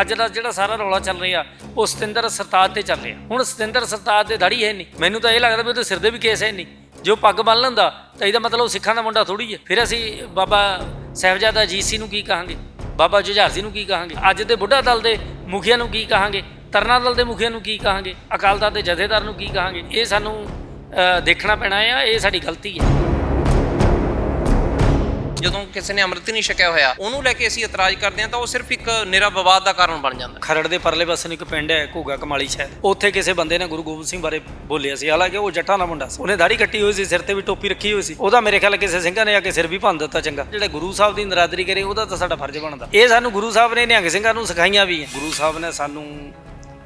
ਅੱਜ ਦਾ ਜਿਹੜਾ ਸਾਰਾ ਰੌਲਾ ਚੱਲ ਰਿਹਾ, ਉਹ ਸਤਿੰਦਰ ਸਰਤਾਜ ਤੇ ਚੱਲ ਰਿਹਾ। ਹੁਣ ਸਤਿੰਦਰ ਸਰਤਾਜ ਦੇ ਦਾੜੀ ਹੈ ਨਹੀਂ। ਮੈਨੂੰ ਤਾਂ ਇਹ ਲੱਗਦਾ ਵੀ ਉਹਦੇ ਸਿਰ ਦੇ ਵੀ ਕੇਸ ਹੈ ਨਹੀਂ। ਜੋ ਪੱਗ ਬੰਨ ਲੈਂਦਾ, ਤਾਂ ਇਹਦਾ ਮਤਲਬ ਉਹ ਸਿੱਖਾਂ ਦਾ ਮੁੰਡਾ ਥੋੜੀ ਹੈ। ਫਿਰ ਅਸੀਂ ਬਾਬਾ ਸਾਹਿਬਜ਼ਾਦਾ ਅਜੀਤ ਸਿੰਘ ਨੂੰ ਕੀ ਕਹਾਂਗੇ? ਬਾਬਾ ਜੁਝਾਰ ਸਿੰਘ ਨੂੰ ਕੀ ਕਹਾਂਗੇ? ਅੱਜ ਦੇ ਬੁੱਢਾ ਦਲ ਦੇ ਮੁਖੀਆਂ ਨੂੰ ਕੀ ਕਹਾਂਗੇ? ਤਰਨਾ ਦਲ ਦੇ ਮੁਖੀਆਂ ਨੂੰ ਕੀ ਕਹਾਂਗੇ? ਅਕਾਲ ਦਲ ਦੇ ਜਥੇਦਾਰ ਨੂੰ ਕੀ ਕਹਾਂਗੇ? ਇਹ ਸਾਨੂੰ ਦੇਖਣਾ ਪੈਣਾ ਆ, ਇਹ ਸਾਡੀ ਗਲਤੀ ਹੈ। ਜਦੋਂ ਕਿਸੇ ਨੇ ਅੰਮ੍ਰਿਤ ਨਹੀਂ ਛਕਿਆ ਹੋਇਆ, ਉਹਨੂੰ ਲੈ ਕੇ ਅਸੀਂ ਇਤਰਾਜ਼ ਕਰਦੇ ਹਾਂ ਤਾਂ ਉਹ ਸਿਰਫ ਇੱਕ ਨਿਰਾ ਵਿਵਾਦ ਦਾ ਕਾਰਨ ਬਣ ਜਾਂਦਾ। ਖਰੜ ਦੇ ਪਰਲੇ ਪਾਸੇ ਨੂੰ ਇੱਕ ਪਿੰਡ ਹੈ, ਘੋਗਾ ਕਮਾਲੀ ਸ਼ਹਿਰ। ਉੱਥੇ ਕਿਸੇ ਬੰਦੇ ਨੇ ਗੁਰੂ ਗੋਬਿੰਦ ਸਿੰਘ ਬਾਰੇ ਬੋਲਿਆ ਸੀ। ਹਾਲਾਂਕਿ ਉਹ ਜੱਟਾਂ ਦਾ ਮੁੰਡਾ ਸੀ। ਉਹਨੇ ਦਾੜੀ ਕੱਟੀ ਹੋਈ ਸੀ, ਸਿਰ ਤੇ ਵੀ ਟੋਪੀ ਰੱਖੀ ਹੋਈ ਸੀ। ਉਹਦਾ ਮੇਰੇ ਖਿਆਲ ਕਿਸੇ ਸਿੰਘਾਂ ਨੇ ਆ ਕੇ ਸਿਰ ਵੀ ਭੰਨ ਦਿੱਤਾ ਚੰਗਾ। ਜਿਹੜੇ ਗੁਰੂ ਸਾਹਿਬ ਦੀ ਨਰਾਦਰੀ ਕਰੇ, ਉਹਦਾ ਤਾਂ ਸਾਡਾ ਫਰਜ਼ ਬਣਦਾ। ਇਹ ਸਾਨੂੰ ਗੁਰੂ ਸਾਹਿਬ ਨੇ ਨਿਹੰਗ ਸਿੰਘਾਂ ਨੂੰ ਸਿਖਾਈਆਂ ਵੀ ਹੈ ਗੁਰੂ ਸਾਹਿਬ ਨੇ ਸਾਨੂੰ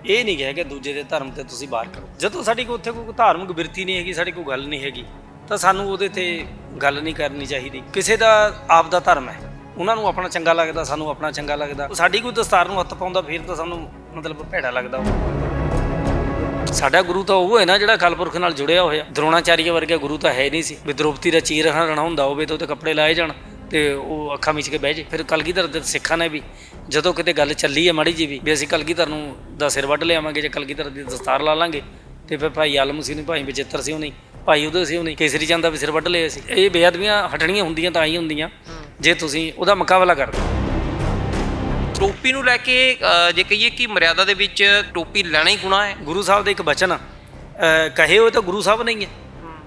ਇਹ ਨਹੀਂ ਕਿਹਾ ਕਿ ਦੂਜੇ ਦੇ ਧਰਮ ਤੇ ਤੁਸੀਂ ਬਾਹਰ ਕਰੋ। ਜਦੋਂ ਸਾਡੀ ਕੋਈ ਉੱਥੇ ਕੋਈ ਧਾਰਮਿਕ ਬਿਰਤੀ ਨਹੀਂ ਹੈਗੀ, ਸਾਡੀ ਕੋਈ ਗੱਲ ਨਹੀਂ ਹੈਗੀ ਤਾਂ ਸਾਨੂੰ ਉਹਦੇ ਤੇ ਗੱਲ ਨਹੀਂ ਕਰਨੀ ਚਾਹੀਦੀ। ਕਿਸੇ ਦਾ ਆਪ ਦਾ ਧਰਮ ਹੈ। ਉਹਨਾਂ ਨੂੰ ਆਪਣਾ ਚੰਗਾ ਲੱਗਦਾ, ਸਾਨੂੰ ਆਪਣਾ ਚੰਗਾ ਲੱਗਦਾ। ਸਾਡੀ ਕੋਈ ਦਸਤਾਰ ਨੂੰ ਹੱਥ ਪਾਉਂਦਾ, ਫਿਰ ਤਾਂ ਸਾਨੂੰ ਮਤਲਬ ਭੈੜਾ ਲੱਗਦਾ। ਉਹ ਸਾਡਾ ਗੁਰੂ ਤਾਂ ਉਹ ਹੈ ਨਾ, ਜਿਹੜਾ ਕਲਪੁਰਖ ਨਾਲ ਜੁੜਿਆ ਹੋਇਆ। ਦਰੋਣਾਚਾਰੀਆ ਵਰਗਾ ਗੁਰੂ ਤਾਂ ਹੈ ਨਹੀਂ ਸੀ। ਵੀ ਦ੍ਰੋਪਦੀ ਦਾ ਚੀਰ ਹਰਣਾ ਹੁੰਦਾ ਹੋਵੇ ਤਾਂ ਉਹਦੇ ਕੱਪੜੇ ਲਾਏ ਜਾਣ ਤੇ ਉਹ ਅੱਖਾਂ ਵਿੱਚ ਕੇ ਬਹਿ ਜੇ। ਫਿਰ ਕਲਗੀਧਰ ਦੇ ਸਿੱਖਾਂ ਨੇ ਵੀ, ਜਦੋਂ ਕਿਤੇ ਗੱਲ ਚੱਲੀ ਹੈ ਮਾੜੀ ਜੀ ਵੀ ਵੀ ਅਸੀਂ ਕਲਗੀਧਰ ਨੂੰ ਦਾ ਸਿਰ ਵੱਢ ਲਿਆਵਾਂਗੇ ਜੇ ਕਲਗੀਧਰ ਦੀ ਦਸਤਾਰ ਲਾ ਲਾਂਗੇ, ਤੇ ਫਿਰ ਭਾਈ ਆਲਮ ਸਿੰਘ ਨੇ ਭਾਈ ਬਚਿੱਤਰ ਸਿੰਘ ਨਹੀਂ। ਭਾਈ ਉਹਦੇ ਸਿੰਘ ਨਹੀਂ ਕੇਸਰੀ ਚੰਦ ਦਾ ਵੀ ਸਿਰ ਵੱਢ ਲਿਆ ਸੀ ਇਹ ਬੇਅਦਬੀਆਂ ਹਟਣੀਆਂ ਹੁੰਦੀਆਂ ਤਾਂ ਹੀ ਹੁੰਦੀਆਂ ਜੇ ਤੁਸੀਂ ਉਹਦਾ ਮੁਕਾਬਲਾ ਕਰਦੇ। ਟੋਪੀ ਨੂੰ ਲੈ ਕੇ ਜੇ ਕਹੀਏ ਕਿ ਮਰਿਆਦਾ ਦੇ ਵਿੱਚ ਟੋਪੀ ਲੈਣਾ ਹੀ ਗੁਨਾਹ ਹੈ। ਗੁਰੂ ਸਾਹਿਬ ਦੇ ਇੱਕ ਬਚਨ ਆ, ਕਹੇ ਹੋਏ ਤਾਂ ਗੁਰੂ ਸਾਹਿਬ ਨਹੀਂ ਹੈ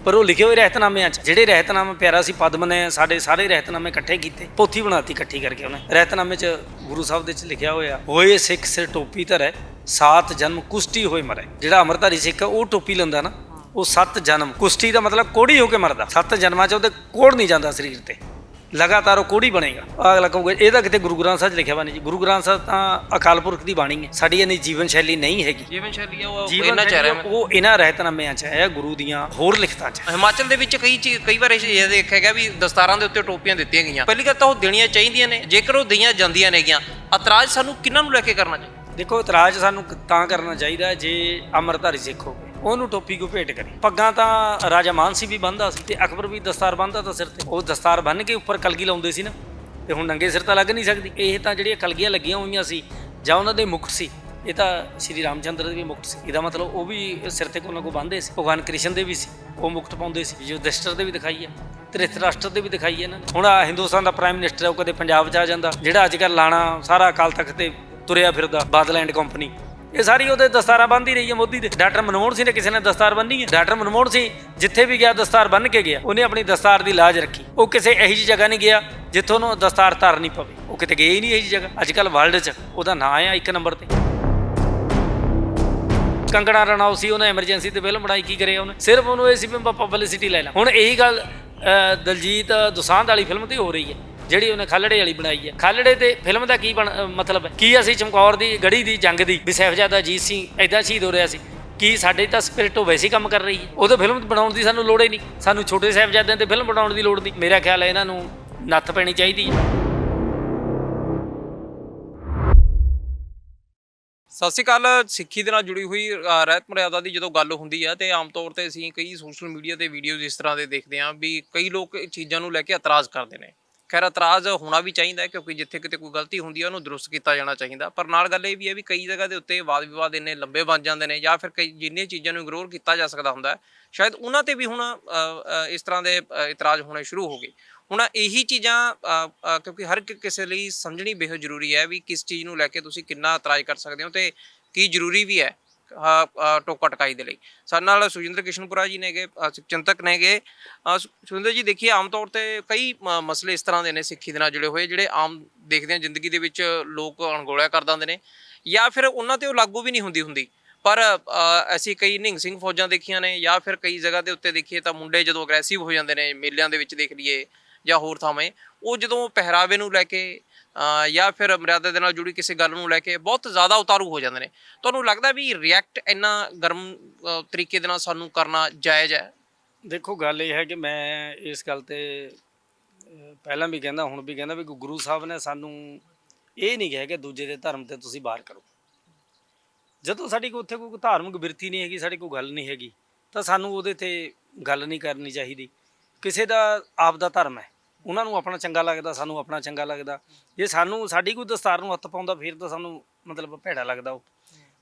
ਪਰ ਉਹ ਲਿਖੇ ਹੋਏ ਰਹਿਤਨਾਮਿਆਂ 'ਚ। ਜਿਹੜੇ ਰਹਿਤਨਾਮਾ ਪਿਆਰਾ ਸੀ ਪਦਮ ਨੇ ਸਾਡੇ ਸਾਰੇ ਰਹਿਤਨਾਮੇ ਇਕੱਠੇ ਕੀਤੇ ਪੋਥੀ ਬਣਾਤੀ ਇਕੱਠੀ ਕਰਕੇ ਉਹਨੇ। ਰਹਿਤਨਾਮੇ 'ਚ ਗੁਰੂ ਸਾਹਿਬ ਦੇ 'ਚ ਲਿਖਿਆ ਹੋਇਆ ਹੋਏ ਸਿੱਖ ਸਿਰ ਟੋਪੀ ਧਰੈ ਸਾਤ ਜਨਮ ਕੁਸ਼ਟੀ ਹੋਏ ਮਰੇ। ਜਿਹੜਾ ਅਮਰਧਾਰੀ ਸਿੱਖ ਆ, ਉਹ ਟੋਪੀ ਲੈਂਦਾ ਨਾ ਉਹ ਸੱਤ ਜਨਮ ਕੁਸ਼ਟੀ ਦਾ ਮਤਲਬ ਕੋੜੀ ਹੋ ਕੇ ਮਰਦਾ। ਸੱਤ ਜਨਮਾਂ 'ਚ ਉਹਦੇ ਕੋੜ ਨਹੀਂ ਜਾਂਦਾ ਸਰੀਰ ਤੇ। ਲਗਾਤਾਰ ਉਹ ਕੋੜੀ ਬਣੇਗਾ। ਅਗਲਾ ਕਹੂਗਾ ਇਹ ਤਾਂ ਕਿਤੇ ਗੁਰੂ ਗ੍ਰੰਥ ਸਾਹਿਬ 'ਚ ਲਿਖਿਆ ਵਾ ਨਹੀਂ ਜੀ। ਗੁਰੂ ਗ੍ਰੰਥ ਸਾਹਿਬ ਤਾਂ ਅਕਾਲ ਪੁਰਖ ਦੀ ਬਾਣੀ ਹੈ। ਸਾਡੀ ਇਹਨੀ ਜੀਵਨ ਸ਼ੈਲੀ ਨਹੀਂ ਹੈਗੀ। ਜੀਵਨ ਸ਼ੈਲੀ ਉਹ ਇਹਨਾਂ ਚ ਰਿਹਾ ਉਹ ਇਹਨਾਂ ਰਹਿਤਨਾਮਿਆਂ 'ਚ ਹੈ ਗੁਰੂ ਦੀਆਂ ਹੋਰ ਲਿਖਤਾਂ 'ਚ। ਹਿਮਾਚਲ ਦੇ ਵਿੱਚ ਕਈ ਕਈ ਵਾਰ ਇਹ ਦੇਖਿਆ ਗਿਆ ਵੀ ਦਸਤਾਰਾਂ ਦੇ ਉੱਤੇ ਟੋਪੀਆਂ ਦਿੱਤੀਆਂ ਗਈਆਂ। ਪਹਿਲੀ ਗੱਲ ਤਾਂ ਉਹ ਦੇਣੀਆਂ ਚਾਹੀਦੀਆਂ ਨੇ। ਜੇਕਰ ਉਹ ਦਈਆਂ ਜਾਂਦੀਆਂ ਨੇਗੀਆਂ ਇਤਰਾਜ਼ ਸਾਨੂੰ ਕਿਹਨਾਂ ਨੂੰ ਲੈ ਕੇ ਕਰਨਾ ਚਾਹੀਦਾ? ਦੇਖੋ ਇਤਰਾਜ਼ ਸਾਨੂੰ ਤਾਂ ਕਰਨਾ ਚਾਹੀਦਾ ਜੇ ਅਮਰਧਾਰੀ ਸਿੱਖ ਹੋਵੇ। ਉਹਨੂੰ ਟੋਪੀ ਕੋ ਭੇਟ ਕਰੀ। ਪੱਗਾਂ ਤਾਂ ਰਾਜਾ ਮਾਨ ਸੀ ਵੀ ਬੰਨਦਾ ਸੀ ਤੇ ਅਕਬਰ ਵੀ ਦਸਤਾਰ ਬੰਨਦਾ ਤਾਂ ਸਿਰ ਤੇ। ਉਹ ਦਸਤਾਰ ਬੰਨ ਕੇ ਉੱਪਰ ਕਲਗੀ ਲਾਉਂਦੇ ਸੀ ਨਾ, ਤੇ ਹੁਣ ਨੰਗੇ ਸਿਰ ਤਾਂ ਲੱਗ ਨਹੀਂ ਸਕਦੀ। ਇਹ ਤਾਂ ਜਿਹੜੀਆਂ ਕਲਗੀਆਂ ਲੱਗੀਆਂ ਹੋਈਆਂ ਸੀ, ਜਾਂ ਉਹਨਾਂ ਦੇ ਮੁਕਟ ਸੀ, ਇਹ ਤਾਂ ਸ਼੍ਰੀ ਰਾਮਚੰਦਰ ਦੇ ਵੀ ਮੁਕਟ ਸੀ। ਇਹਦਾ ਮਤਲਬ ਉਹ ਵੀ ਸਿਰ ਤੇ ਕੋਈ ਨਾ ਕੋਈ ਬੰਨਦੇ ਸੀ। ਭਗਵਾਨ ਕ੍ਰਿਸ਼ਨ ਦੇ ਵੀ ਸੀ, ਉਹ ਮੁਕਟ ਪਾਉਂਦੇ ਸੀ। ਯੁਧਿਸ਼ਟਰ ਦੇ ਵੀ ਦਿਖਾਈ ਹੈ, ਧ੍ਰਿਤਰਾਸ਼ਟਰ ਦੇ ਵੀ ਦਿਖਾਈ ਹੈ ਨਾ। ਹੁਣ ਆਹ ਹਿੰਦੁਸਤਾਨ ਦਾ ਪ੍ਰਾਈਮ ਮਿਨਿਸਟਰ ਹੈ, ਉਹ ਕਦੇ ਪੰਜਾਬ 'ਚ ਆ ਜਾਂਦਾ, ਜਿਹੜਾ ਅੱਜ ਕੱਲ੍ਹ ਲਾਣਾ ਸਾਰਾ ਅਕਾਲ ਤਖਤ ਤੇ ਤੁਰਿਆ ਫਿਰਦਾ ਬਾਦਲੈਂਡ ਕੰਪਨੀ ਇਹ ਸਾਰੀ ਉਹਦੇ ਦਸਤਾਰਾਂ ਬੰਨ੍ਹਦੀ ਰਹੀ ਹੈ ਮੋਦੀ ਦੇ। ਡਾਕਟਰ ਮਨਮੋਹਨ ਸਿੰਘ ਨੇ ਕਿਸੇ ਨੇ ਦਸਤਾਰ ਬੰਨੀ ਹੈ? ਡਾਕਟਰ ਮਨਮੋਹਨ ਸਿੰਘ ਜਿੱਥੇ ਵੀ ਗਿਆ, ਦਸਤਾਰ ਬੰਨ੍ਹ ਕੇ ਗਿਆ, ਉਹਨੇ ਆਪਣੀ ਦਸਤਾਰ ਦੀ ਲਾਜ ਰੱਖੀ। ਉਹ ਕਿਸੇ ਇਹੋ ਜਿਹੀ ਜਗ੍ਹਾ ਨਹੀਂ ਗਿਆ ਜਿੱਥੋਂ ਉਹਨੂੰ ਦਸਤਾਰ ਧਾਰਨੀ ਪਵੇ। ਉਹ ਕਿਤੇ ਗਏ ਹੀ ਨਹੀਂ ਇਹੋ ਜਿਹੀ ਜਗ੍ਹਾ। ਅੱਜ ਕੱਲ੍ਹ ਵਰਲਡ 'ਚ ਉਹਦਾ ਨਾਂ ਆ ਇੱਕ ਨੰਬਰ ਤੇ। ਕੰਗਣਾ ਰਣਾਉ ਸੀ, ਉਹਨੇ ਐਮਰਜੈਂਸੀ ਤੇ ਫਿਲਮ ਬਣਾਈ, ਕੀ ਕਰਿਆ ਉਹਨੇ? ਸਿਰਫ ਉਹਨੂੰ ਇਹ ਸੀ ਵੀ ਪਬਲਿਸਿਟੀ ਲੈ ਲਾ। ਹੁਣ ਇਹੀ ਗੱਲ ਦਲਜੀਤ ਦੁਸਾਂਧ ਵਾਲੀ ਫਿਲਮ ਤੇ ਹੋ ਰਹੀ ਹੈ। ਜਿਹੜੀ ਉਹਨੇ ਖਾਲੜੇ ਵਾਲੀ ਬਣਾਈ ਹੈ ਖਾਲੜੇ ਤੇ ਫਿਲਮ ਦਾ ਕੀ ਬਣ- ਮਤਲਬ ਹੈ? ਕੀ ਅਸੀਂ ਚਮਕੌਰ ਦੀ, ਗੜੀ ਦੀ, ਜੰਗ ਦੀ, ਵੀ ਸਾਹਿਬਜ਼ਾਦਾ ਅਜੀਤ ਸਿੰਘ ਐਦਾਂ ਸ਼ਹੀਦ ਹੋ ਰਿਹਾ ਸੀ? ਕੀ ਸਾਡੇ ਤਾਂ ਸਪਿਰਿਟ ਉਹ ਵੈਸੇ ਕੰਮ ਕਰ ਰਹੀ ਹੈ? ਉਦੋਂ ਫਿਲਮ ਬਣਾਉਣ ਦੀ ਸਾਨੂੰ ਲੋੜ ਹੀ ਨਹੀਂ। ਸਾਨੂੰ ਛੋਟੇ ਸਾਹਿਬਜ਼ਾਦਿਆਂ ਤੇ ਫਿਲਮ ਬਣਾਉਣ ਦੀ ਲੋੜ ਨਹੀਂ। ਮੇਰਾ ਖਿਆਲ ਹੈ ਇਹਨਾਂ ਨੂੰ ਨੱਥ ਪੈਣੀ ਚਾਹੀਦੀ ਹੈ। ਸਤਿ ਸ਼੍ਰੀ ਅਕਾਲ, ਸਿੱਖੀ ਦੇ ਨਾਲ ਜੁੜੀ ਹੋਈ ਰਹਿਤ ਮਰਿਆਦਾ ਦੀ ਜਦੋਂ ਗੱਲ ਹੁੰਦੀ ਆ, ਤੇ ਆਮ ਤੌਰ ਤੇ ਅਸੀਂ ਕਈ ਸੋਸ਼ਲ ਮੀਡੀਆ ਤੇ ਵੀਡੀਓਜ਼ ਇਸ ਤਰ੍ਹਾਂ ਦੇ ਦੇਖਦੇ ਹਾਂ ਵੀ ਕਈ ਲੋਕ ਚੀਜ਼ਾਂ ਨੂੰ ਲੈ ਕੇ ਇਤਰਾਜ਼ ਕਰਦੇ ਨੇ। ਖੈਰ ਇਤਰਾਜ਼ ਹੋਣਾ ਵੀ ਚਾਹੀਦਾ ਹੈ ਕਿਉਂਕਿ ਜਿੱਥੇ ਕਿਤੇ ਕੋਈ ਗਲਤੀ ਹੁੰਦੀ ਹੈ, ਉਹਨੂੰ ਦਰੁਸਤ ਕੀਤਾ ਜਾਣਾ ਚਾਹੀਦਾ। ਪਰ ਨਾਲ ਗੱਲ ਇਹ ਵੀ ਹੈ ਵੀ ਕਈ ਜਗ੍ਹਾ ਦੇ ਉੱਤੇ ਵਾਦ ਵਿਵਾਦ ਇੰਨੇ ਲੰਬੇ ਬਣ ਜਾਂਦੇ ਨੇ ਜਾਂ ਫਿਰ ਕਈ ਜਿੰਨੀਆਂ ਚੀਜ਼ਾਂ ਨੂੰ ਇਗਨੋਰ ਕੀਤਾ ਜਾ ਸਕਦਾ ਹੁੰਦਾ ਹੈ, ਸ਼ਾਇਦ ਉਹਨਾਂ ਤੇ ਵੀ ਹੁਣ ਇਸ ਤਰ੍ਹਾਂ ਦੇ ਇਤਰਾਜ਼ ਹੋਣੇ ਸ਼ੁਰੂ ਹੋ ਗਏ। ਹੁਣ ਇਹੀ ਚੀਜ਼ਾਂ ਕਿਉਂਕਿ ਹਰ ਇੱਕ ਕਿਸੇ ਲਈ ਸਮਝਣੀ ਬੇਹੱਦ ਜ਼ਰੂਰੀ ਹੈ ਵੀ ਕਿਸ ਚੀਜ਼ ਨੂੰ ਲੈ ਕੇ ਤੁਸੀਂ ਕਿੰਨਾ ਇਤਰਾਜ਼ ਕਰ ਸਕਦੇ ਹੋ ਤੇ ਕੀ ਜ਼ਰੂਰੀ ਵੀ ਹੈ। ਟੋਕਾ ਟਕਾਈ ਦੇ ਲਈ। ਸਾਡੇ ਨਾਲ ਸੁਜਿੰਦਰ ਕਿਸ਼ਨਪੁਰਾ ਜੀ ਨੇਗੇ ਅ, ਚਿੰਤਕ ਨੇਗੇ। ਅ, ਸੁਜਿੰਦਰ ਜੀ ਦੇਖੀਏ ਆਮ ਤੌਰ ਤੇ ਕਈ ਮਸਲੇ ਇਸ ਤਰ੍ਹਾਂ ਦੇ ਨੇ ਸਿੱਖੀ ਦੇ ਨਾਲ ਜੁੜੇ ਹੋਏ ਜਿਹੜੇ ਆਮ ਦੇਖਦੇ ਆ ਜ਼ਿੰਦਗੀ ਦੇ ਵਿੱਚ ਲੋਕ ਅਣਗੋਲਿਆ ਕਰ ਦਿੰਦੇ ਨੇ। ਜਾਂ ਫਿਰ ਉਹਨਾਂ ਤੇ ਉਹ ਲਾਗੂ ਵੀ ਨਹੀਂ ਹੁੰਦੀ ਹੁੰਦੀ। ਪਰ ਅ, ਅਸੀਂ ਕਈ ਨਿੰਗ ਸਿੰਘ ਫੌਜਾਂ ਦੇਖੀਆਂ ਨੇ ਜਾਂ ਫਿਰ ਕਈ ਜਗ੍ਹਾ ਦੇ ਉੱਤੇ ਦੇਖੀਏ ਤਾਂ ਮੁੰਡੇ ਜਦੋਂ ਅਗਰੈਸਿਵ ਹੋ ਜਾਂਦੇ ਨੇ ਮੇਲਿਆਂ ਦੇ ਵਿੱਚ ਦੇਖ ਲਈਏ ਜਾਂ ਹੋਰ ਥਾਵੇਂ ਉਹ ਜਦੋਂ ਪਹਿਰਾਵੇ ਨੂੰ ਲੈ ਕੇ ਜਾਂ ਫਿਰ ਮਰਿਆਦਾ ਦੇ ਨਾਲ ਜੁੜੀ ਕਿਸੇ ਗੱਲ ਨੂੰ ਲੈ ਕੇ ਬਹੁਤ ਜ਼ਿਆਦਾ ਉਤਾਰੂ ਹੋ ਜਾਂਦੇ ਨੇ। ਤੁਹਾਨੂੰ ਲੱਗਦਾ ਵੀ ਰਿਐਕਟ ਇੰਨਾ ਗਰਮ ਤਰੀਕੇ ਦੇ ਨਾਲ ਸਾਨੂੰ ਕਰਨਾ ਜਾਇਜ਼ ਹੈ? ਦੇਖੋ, ਗੱਲ ਇਹ ਹੈ ਕਿ ਮੈਂ ਇਸ ਗੱਲ ਤੇ ਪਹਿਲਾਂ ਵੀ ਕਹਿੰਦਾ, ਹੁਣ ਵੀ ਕਹਿੰਦਾ ਵੀ ਗੁਰੂ ਸਾਹਿਬ ਨੇ ਸਾਨੂੰ ਇਹ ਨਹੀਂ ਕਿਹਾ ਕਿ ਦੂਜੇ ਦੇ ਧਰਮ ਤੇ ਤੁਸੀਂ ਬਾਹਰ ਕਰੋ। ਜਦੋਂ ਸਾਡੀ ਕੋਈ ਉੱਥੇ ਕੋਈ ਧਾਰਮਿਕ ਬਿਰਤੀ ਨਹੀਂ ਹੈਗੀ, ਸਾਡੀ ਕੋਈ ਗੱਲ ਨਹੀਂ ਹੈਗੀ, ਤਾਂ ਸਾਨੂੰ ਉਹਦੇ ਤੇ ਗੱਲ ਨਹੀਂ ਕਰਨੀ ਚਾਹੀਦੀ। ਕਿਸੇ ਦਾ, ਆਪ ਦਾ ਧਰਮ ਹੈ। ਉਹਨਾਂ ਨੂੰ ਆਪਣਾ ਚੰਗਾ ਲੱਗਦਾ, ਸਾਨੂੰ ਆਪਣਾ ਚੰਗਾ ਲੱਗਦਾ। ਜੇ ਸਾਨੂੰ, ਸਾਡੀ ਕੋਈ ਦਸਤਾਰ ਨੂੰ ਹੱਥ ਪਾਉਂਦਾ, ਫਿਰ ਤਾਂ ਸਾਨੂੰ ਮਤਲਬ ਭੈੜਾ ਲੱਗਦਾ ਉਹ।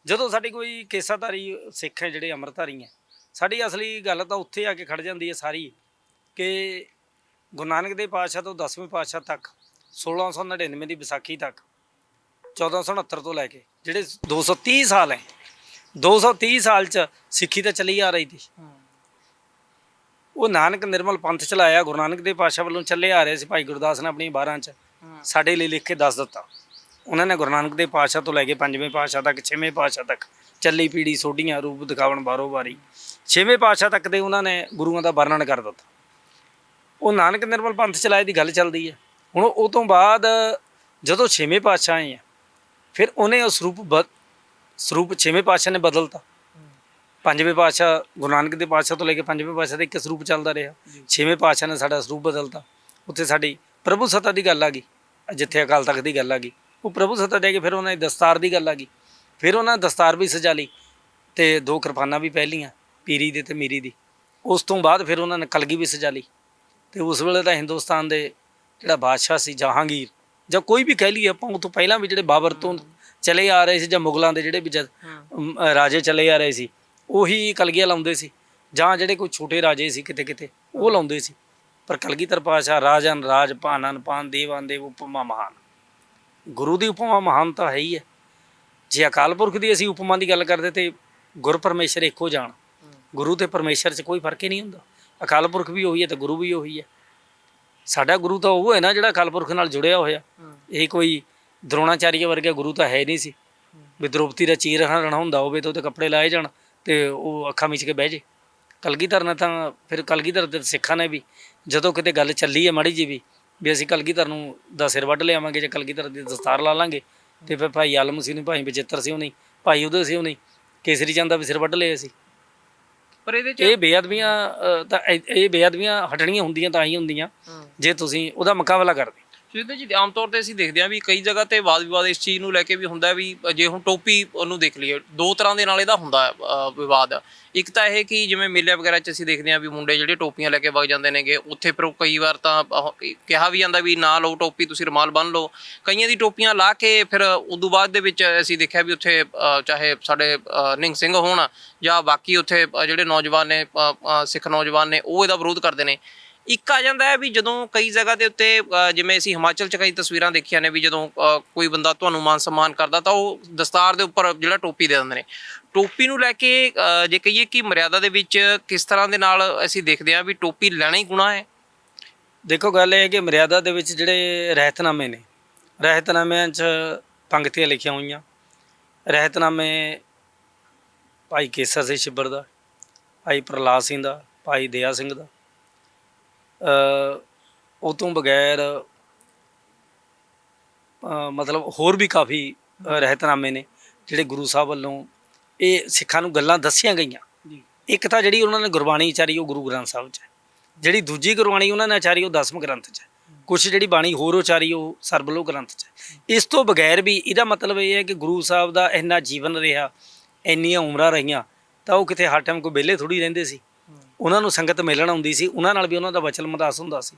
ਜਦੋਂ ਸਾਡੀ ਕੋਈ ਕੇਸਾਧਾਰੀ ਸਿੱਖ ਹੈ, ਜਿਹੜੇ ਅੰਮ੍ਰਿਤਧਾਰੀ ਹੈ, ਸਾਡੀ ਅਸਲੀ ਗੱਲ ਤਾਂ ਉੱਥੇ ਆ ਕੇ ਖੜ ਜਾਂਦੀ ਹੈ ਸਾਰੀ ਕਿ ਗੁਰੂ ਨਾਨਕ ਦੇਵ ਪਾਤਸ਼ਾਹ ਤੋਂ 10ਵੇਂ ਪਾਤਸ਼ਾਹ ਤੱਕ 1699 ਦੀ ਵਿਸਾਖੀ ਤੱਕ 1469 ਤੋਂ ਲੈ ਕੇ, ਜਿਹੜੇ 230 ਸਾਲ ਹੈ 230 ਸਾਲ ਚ ਸਿੱਖੀ ਤਾਂ ਚਲੀ ਆ ਰਹੀ ਸੀ। ਉਹ ਨਾਨਕ ਨਿਰਮਲ ਪੰਥ ਚਲਾਇਆ ਗੁਰੂ ਨਾਨਕ ਦੇਵ ਪਾਤਸ਼ਾਹ ਵੱਲੋਂ ਚੱਲੇ ਆ ਰਹੇ ਸੀ ਭਾਈ ਗੁਰਦਾਸ ਨੇ ਆਪਣੀ 12 ਚ। ਸਾਡੇ ਲਈ ਲਿਖ ਕੇ ਦੱਸ ਦਿੱਤਾ। ਉਹਨਾਂ ਨੇ ਗੁਰੂ ਨਾਨਕ ਦੇਵ ਪਾਤਸ਼ਾਹ ਤੋਂ ਲੈ ਕੇ ਪੰਜਵੇਂ ਪਾਤਸ਼ਾਹ ਤੱਕ ਛੇਵੇਂ ਪਾਤਸ਼ਾਹ ਤੱਕ ਚੱਲੀ ਪੀੜੀ ਸੋਢੀਆਂ ਰੂਪ ਦਿਖਾਵਣ ਬਾਰੋ ਬਾਰੀ ਛੇਵੇਂ ਪਾਤਸ਼ਾਹ ਤੱਕ ਦੇ ਉਹਨਾਂ ਨੇ ਗੁਰੂਆਂ ਦਾ ਵਰਣਨ ਕਰ ਦਿੱਤਾ। ਉਹ ਨਾਨਕ ਨਿਰਮਲ ਪੰਥ ਚਲਾਏ ਦੀ ਗੱਲ ਚੱਲਦੀ ਹੈ। ਹੁਣ ਉਹ ਤੋਂ ਬਾਅਦ ਜਦੋਂ ਛੇਵੇਂ ਪਾਤਸ਼ਾਹ ਆਏ ਆ ਫਿਰ ਉਹਨੇ ਉਹ ਸਰੂਪ ਬ- ਸਰੂਪ ਛੇਵੇਂ ਪਾਤਸ਼ਾਹ ਨੇ ਬਦਲਤਾ। ਪੰਜਵੇਂ ਪਾਤਸ਼ਾਹ ਗੁਰੂ ਨਾਨਕ ਦੇ ਪਾਤਸ਼ਾਹ ਤੋਂ ਲੈ ਕੇ ਪੰਜਵੇਂ ਪਾਤਸ਼ਾਹ ਦਾ ਇੱਕ ਸਰੂਪ ਚੱਲਦਾ ਰਿਹਾ। ਛੇਵੇਂ ਪਾਤਸ਼ਾਹ ਨੇ ਸਾਡਾ ਸਰੂਪ ਬਦਲਤਾ। ਉੱਥੇ ਸਾਡੀ ਪ੍ਰਭੂ ਸੱਤਾ ਦੀ ਗੱਲ ਆ ਗਈ। ਜਿੱਥੇ ਅਕਾਲ ਤਖਤ ਦੀ ਗੱਲ ਆ ਗਈ। ਉਹ ਪ੍ਰਭੂ ਸੱਤਾ ਦੇ ਕੇ ਫਿਰ ਉਹਨਾਂ ਦੀ ਦਸਤਾਰ ਦੀ ਗੱਲ ਆ ਗਈ। ਫਿਰ ਉਹਨਾਂ ਨੇ ਦਸਤਾਰ ਵੀ ਸਜਾ ਲਈ ਤੇ ਦੋ ਕਿਰਪਾਨਾਂ ਵੀ ਪਹਿਲੀਆਂ ਪੀਰੀ ਦੀ ਤੇ ਮੀਰੀ ਦੀ। ਉਸ ਤੋਂ ਬਾਅਦ ਫਿਰ ਉਹਨਾਂ ਨੇ ਕਲਗੀ ਵੀ ਸਜਾ ਲਈ। ਤੇ ਉਸ ਵੇਲੇ ਤਾਂ ਹਿੰਦੁਸਤਾਨ ਦੇ ਜਿਹੜਾ ਬਾਦਸ਼ਾਹ ਸੀ ਜਹਾਂਗੀਰ ਜਾਂ ਕੋਈ ਵੀ ਕਹਿ ਲਈਏ ਆਪਾਂ ਉਹ ਤੋਂ ਪਹਿਲਾਂ ਵੀ ਜਿਹੜੇ ਬਾਬਰ ਤੋਂ ਚਲੇ ਆ ਰਹੇ ਸੀ ਜਾਂ ਮੁਗਲਾਂ ਦੇ ਜਿਹੜੇ ਵੀ ਰਾਜੇ ਚਲੇ ਆ ਰਹੇ ਸੀ ਉਹੀ ਕਲਗੀਆਂ ਲਾਉਂਦੇ ਸੀ। ਜਾਂ ਜਿਹੜੇ ਕੋਈ ਛੋਟੇ ਰਾਜੇ ਸੀ ਕਿਤੇ ਕਿਤੇ, ਉਹ ਲਾਉਂਦੇ ਸੀ। ਪਰ ਕਲਗੀਧਰ ਪਾਸ਼ਾ ਰਾਜਨ ਰਾਜ ਭਾਨਨ ਪਾਨ ਦੇਵਾਨ ਦੇਵ ਉਪਮਾ ਮਹਾਨ। ਗੁਰੂ ਦੀ ਉਪਮਾ ਮਹਾਨ ਤਾਂ ਹੈ ਹੀ ਹੈ। ਜੇ ਅਕਾਲ ਪੁਰਖ ਦੀ ਅਸੀਂ ਉਪਮਾ ਦੀ ਗੱਲ ਕਰਦੇ ਤੇ ਗੁਰ ਪਰਮੇਸ਼ਰ ਇੱਕੋ ਜਾਣ। ਗੁਰੂ ਤੇ ਪਰਮੇਸ਼ਰ 'ਚ ਕੋਈ ਫ਼ਰਕ ਹੀ ਨਹੀਂ ਹੁੰਦਾ। ਅਕਾਲ ਪੁਰਖ ਵੀ ਉਹੀ ਹੈ ਤੇ ਗੁਰੂ ਵੀ ਉਹੀ ਹੈ। ਸਾਡਾ ਗੁਰੂ ਤਾਂ ਉਹ ਹੈ ਨਾ ਜਿਹੜਾ ਅਕਾਲ ਪੁਰਖ ਨਾਲ ਜੁੜਿਆ ਹੋਇਆ। ਇਹ ਕੋਈ ਦਰੋਣਾਚਾਰੀਆ ਵਰਗਾ ਗੁਰੂ ਤਾਂ ਹੈ ਨਹੀਂ ਸੀ। ਵੀ ਦ੍ਰੋਪਦੀ ਦਾ ਚੀਰ ਹਰਣਾ ਹੁੰਦਾ ਹੋਵੇ ਤਾਂ ਉਹਦੇ ਕੱਪੜੇ ਲਾਏ ਜਾਣ। ਤੇ ਉਹ ਅੱਖਾਂ ਮੀਚ ਕੇ ਬਹਿ ਜੇ। ਕਲਗੀਧਰ ਨੇ ਤਾਂ ਫਿਰ ਕਲਗੀਧਰ ਦੇ ਸਿੱਖਾਂ ਨੇ ਵੀ ਜਦੋਂ ਕਿਤੇ ਗੱਲ ਚੱਲੀ ਹੈ ਮਾੜੀ ਜੀ ਵੀ ਵੀ ਅਸੀਂ ਕਲਗੀਧਰ ਨੂੰ ਦਾ ਸਿਰ ਵੱਢ ਲਿਆਵਾਂਗੇ ਜੇ ਕਲਗੀਧਰ ਦੀ ਦਸਤਾਰ ਲਾ ਲਾਂਗੇ ਤੇ ਫਿਰ ਭਾਈ ਆਲਮ ਸੀ ਨਹੀਂ ਭਾਈ ਬਚਿੱਤਰ ਸੀ ਉਹ ਨਹੀਂ ਭਾਈ ਉਹਦੇ ਸੀ ਉਹ ਨਹੀਂ ਕੇਸਰੀ ਚੰਦ ਦਾ ਵੀ ਸਿਰ ਵੱਢ ਲਿਆ ਸੀ ਪਰ ਇਹਦੇ ਚ ਇਹ ਬੇਅਦਬੀਆਂ ਤਾਂ ਇਹ ਬੇਅਦਬੀਆਂ ਹਟਣੀਆਂ ਹੁੰਦੀਆਂ ਤਾਂ ਹੀ ਹੁੰਦੀਆਂ ਜੇ ਤੁਸੀਂ ਉਹਦਾ ਮੁਕਾਬਲਾ ਕਰਦੇ। ਜਿੱਦਾਂ ਜੀ ਆਮ ਤੌਰ ਤੇ ਅਸੀਂ ਦੇਖਦੇ ਹਾਂ ਵੀ ਕਈ ਜਗ੍ਹਾ ਤੇ ਵਾਦ ਵਿਵਾਦ ਇਸ ਚੀਜ਼ ਨੂੰ ਲੈ ਕੇ ਵੀ ਹੁੰਦਾ ਵੀ ਜੇ ਹੁਣ ਟੋਪੀ ਉਹਨੂੰ ਦੇਖ ਲਈਏ, ਦੋ ਤਰ੍ਹਾਂ ਦੇ ਨਾਲ ਇਹਦਾ ਹੁੰਦਾ ਵਿਵਾਦ। ਇੱਕ ਤਾਂ ਇਹ ਕਿ ਜਿਵੇਂ ਮੇਲੇ ਵਗੈਰਾ 'ਚ ਅਸੀਂ ਦੇਖਦੇ ਹਾਂ ਵੀ ਮੁੰਡੇ ਜਿਹੜੇ ਟੋਪੀਆਂ ਲੈ ਕੇ ਵਗ ਜਾਂਦੇ ਨੇਗੇ, ਉੱਥੇ ਫਿਰ ਉਹ ਕਈ ਵਾਰ ਤਾਂ ਕਿਹਾ ਵੀ ਜਾਂਦਾ ਵੀ ਨਾ ਲਓ ਟੋਪੀ, ਤੁਸੀਂ ਰੁਮਾਲ ਬੰਨ ਲਓ। ਕਈਆਂ ਦੀ ਟੋਪੀਆਂ ਲਾ ਕੇ ਫਿਰ ਉਦੋਂ ਬਾਅਦ ਦੇ ਵਿੱਚ ਅਸੀਂ ਦੇਖਿਆ ਵੀ ਉੱਥੇ ਚਾਹੇ ਸਾਡੇ ਨਿੰਗ ਸਿੰਘ ਹੋਣ ਜਾਂ ਬਾਕੀ ਉੱਥੇ ਜਿਹੜੇ ਨੌਜਵਾਨ ਨੇ ਸਿੱਖ ਨੌਜਵਾਨ ਨੇ, ਉਹ ਇਹਦਾ ਵਿਰੋਧ ਕਰਦੇ ਨੇ। ਇੱਕ ਆ ਜਾਂਦਾ ਹੈ ਵੀ ਜਦੋਂ ਕਈ ਜਗ੍ਹਾ ਦੇ ਉੱਤੇ ਜਿਵੇਂ ਅਸੀਂ ਹਿਮਾਚਲ 'ਚ ਕਈ ਤਸਵੀਰਾਂ ਦੇਖੀਆਂ ਨੇ ਵੀ ਜਦੋਂ ਕੋਈ ਬੰਦਾ ਤੁਹਾਨੂੰ ਮਾਨ ਸਨਮਾਨ ਕਰਦਾ ਤਾਂ ਉਹ ਦਸਤਾਰ ਦੇ ਉੱਪਰ ਜਿਹੜਾ ਟੋਪੀ ਦੇ ਦਿੰਦੇ ਨੇ। ਟੋਪੀ ਨੂੰ ਲੈ ਕੇ ਜੇ ਕਹੀਏ ਕਿ ਮਰਿਆਦਾ ਦੇ ਵਿੱਚ ਕਿਸ ਤਰ੍ਹਾਂ ਦੇ ਨਾਲ ਅਸੀਂ ਦੇਖਦੇ ਹਾਂ ਵੀ ਟੋਪੀ ਲੈਣਾ ਹੀ ਗੁਨਾਹ ਹੈ? ਦੇਖੋ, ਗੱਲ ਇਹ ਹੈ ਕਿ ਮਰਿਆਦਾ ਦੇ ਵਿੱਚ ਜਿਹੜੇ ਰਹਿਤਨਾਮੇ ਨੇ, ਰਹਿਤਨਾਮਿਆਂ 'ਚ ਪੰਕਤੀਆਂ ਲਿਖੀਆਂ ਹੋਈਆਂ। ਰਹਿਤਨਾਮੇ ਭਾਈ ਕੇਸਰ ਸਿੰਘ ਛਿੱਬਰ ਦਾ, ਭਾਈ ਪ੍ਰਲਾਦ ਸਿੰਘ ਦਾ, ਭਾਈ ਦਇਆ ਸਿੰਘ ਦਾ ਉਹ ਤੋਂ ਬਗੈਰ ਮਤਲਬ ਹੋਰ ਵੀ ਕਾਫੀ ਰਹਿਤਨਾਮੇ ਨੇ ਜਿਹੜੇ ਗੁਰੂ ਸਾਹਿਬ ਵੱਲੋਂ ਇਹ ਸਿੱਖਾਂ ਨੂੰ ਗੱਲਾਂ ਦੱਸੀਆਂ ਗਈਆਂ। ਇੱਕ ਤਾਂ ਜਿਹੜੀ ਉਹਨਾਂ ਨੇ ਗੁਰਬਾਣੀ ਉਚਾਰੀ ਉਹ ਗੁਰੂ ਗ੍ਰੰਥ ਸਾਹਿਬ 'ਚ ਹੈ। ਜਿਹੜੀ ਦੂਜੀ ਗੁਰਬਾਣੀ ਉਹਨਾਂ ਨੇ ਉਚਾਰੀ ਉਹ ਦਸਮ ਗ੍ਰੰਥ 'ਚ ਹੈ। ਕੁਛ ਜਿਹੜੀ ਬਾਣੀ ਹੋਰ ਉਚਾਰੀ ਉਹ ਸਰਬਲੋ ਗ੍ਰੰਥ 'ਚ ਹੈ। ਇਸ ਤੋਂ ਬਗੈਰ ਵੀ ਇਹਦਾ ਮਤਲਬ ਇਹ ਹੈ ਕਿ ਗੁਰੂ ਸਾਹਿਬ ਦਾ ਇੰਨਾ ਜੀਵਨ ਰਿਹਾ ਇੰਨੀਆਂ ਉਮਰਾਂ ਰਹੀਆਂ ਤਾਂ ਉਹ ਕਿਤੇ ਹਰ ਟਾਈਮ ਕੋਈ ਵਿਹਲੇ ਥੋੜੀ ਰਹਿੰਦੇ ਸੀ। ਉਹਨਾਂ ਨੂੰ ਸੰਗਤ ਮਿਲਣ ਆਉਂਦੀ ਸੀ ਉਹਨਾਂ ਨਾਲ ਵੀ ਉਹਨਾਂ ਦਾ ਵਚਨ ਮਦਾਸ ਹੁੰਦਾ ਸੀ।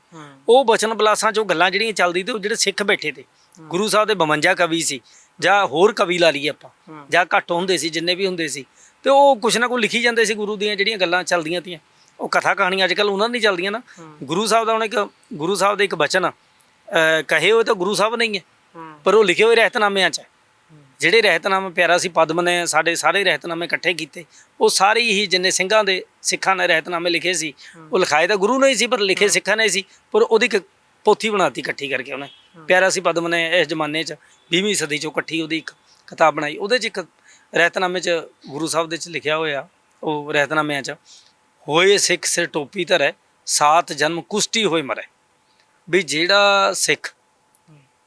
ਉਹ ਬਚਨ ਬਲਾਸਾਂ 'ਚ ਉਹ ਗੱਲਾਂ ਜਿਹੜੀਆਂ ਚੱਲਦੀ ਤੇ ਉਹ ਜਿਹੜੇ ਸਿੱਖ ਬੈਠੇ ਤੇ ਗੁਰੂ ਸਾਹਿਬ ਦੇ 52 ਕਵੀ ਸੀ ਜਾਂ ਹੋਰ ਕਵੀ ਲਾ ਲਈਏ ਆਪਾਂ ਜਾਂ ਘੱਟ ਹੁੰਦੇ ਸੀ ਜਿੰਨੇ ਵੀ ਹੁੰਦੇ ਸੀ ਤੇ ਉਹ ਕੁਛ ਨਾ ਕੁਛ ਲਿਖੀ ਜਾਂਦੇ ਸੀ ਗੁਰੂ ਦੀਆਂ ਜਿਹੜੀਆਂ ਗੱਲਾਂ ਚੱਲਦੀਆਂ ਤੀਆਂ। ਉਹ ਕਥਾ ਕਹਾਣੀਆਂ ਅੱਜ ਕੱਲ ਉਹਨਾਂ ਦੀ ਚੱਲਦੀਆਂ ਨਾ। ਗੁਰੂ ਸਾਹਿਬ ਦਾ ਹੁਣ ਇੱਕ ਗੁਰੂ ਸਾਹਿਬ ਦਾ ਇੱਕ ਬਚਨ ਕਹੇ ਹੋਏ ਤਾਂ ਗੁਰੂ ਸਾਹਿਬ ਨਹੀਂ ਹੈ। ਪਰ ਉਹ ਲਿਖੇ ਹੋਏ ਰਹਿਤਨਾਮਿਆਂ 'ਚ ਹੈ। ਜਿਹੜੇ ਰਹਿਤਨਾਮੇ ਪਿਆਰਾ ਸੀ ਪਦਮ ਨੇ ਸਾਡੇ ਸਾਰੇ ਰਹਿਤਨਾਮੇ ਇਕੱਠੇ ਕੀਤੇ। ਉਹ ਸਾਰੇ ਹੀ ਜਿੰਨੇ ਸਿੰਘਾਂ ਦੇ ਸਿੱਖਾਂ ਨੇ ਰਹਿਤਨਾਮੇ ਲਿਖੇ ਸੀ ਉਹ ਲਿਖਾਏ ਤਾਂ ਗੁਰੂ ਨੇ ਹੀ ਸੀ ਪਰ ਲਿਖੇ ਸਿੱਖਾਂ ਨੇ ਸੀ ਪਰ ਉਹਦੀ ਇੱਕ ਪੋਥੀ ਬਣਾਤੀ ਇਕੱਠੀ ਕਰਕੇ ਉਹਨੇ। ਪਿਆਰਾ ਸੀ ਪਦਮ ਨੇ ਇਸ ਜ਼ਮਾਨੇ 'ਚ 20ਵੀਂ ਸਦੀ 'ਚੋਂ ਇਕੱਠੀ ਉਹਦੀ ਇੱਕ ਕਿਤਾਬ ਬਣਾਈ। ਉਹਦੇ 'ਚ ਇੱਕ ਰਹਿਤਨਾਮੇ 'ਚ ਗੁਰੂ ਸਾਹਿਬ ਦੇ 'ਚ ਲਿਖਿਆ ਹੋਇਆ ਉਹ ਰਹਿਤਨਾਮਿਆਂ 'ਚ ਹੋਏ ਸਿੱਖ ਸਿਰ ਟੋਪੀ ਧਰੈ ਸਾਤ ਜਨਮ ਕੁਸ਼ਟੀ ਹੋਏ ਮਰੇ। ਵੀ ਜਿਹੜਾ ਸਿੱਖ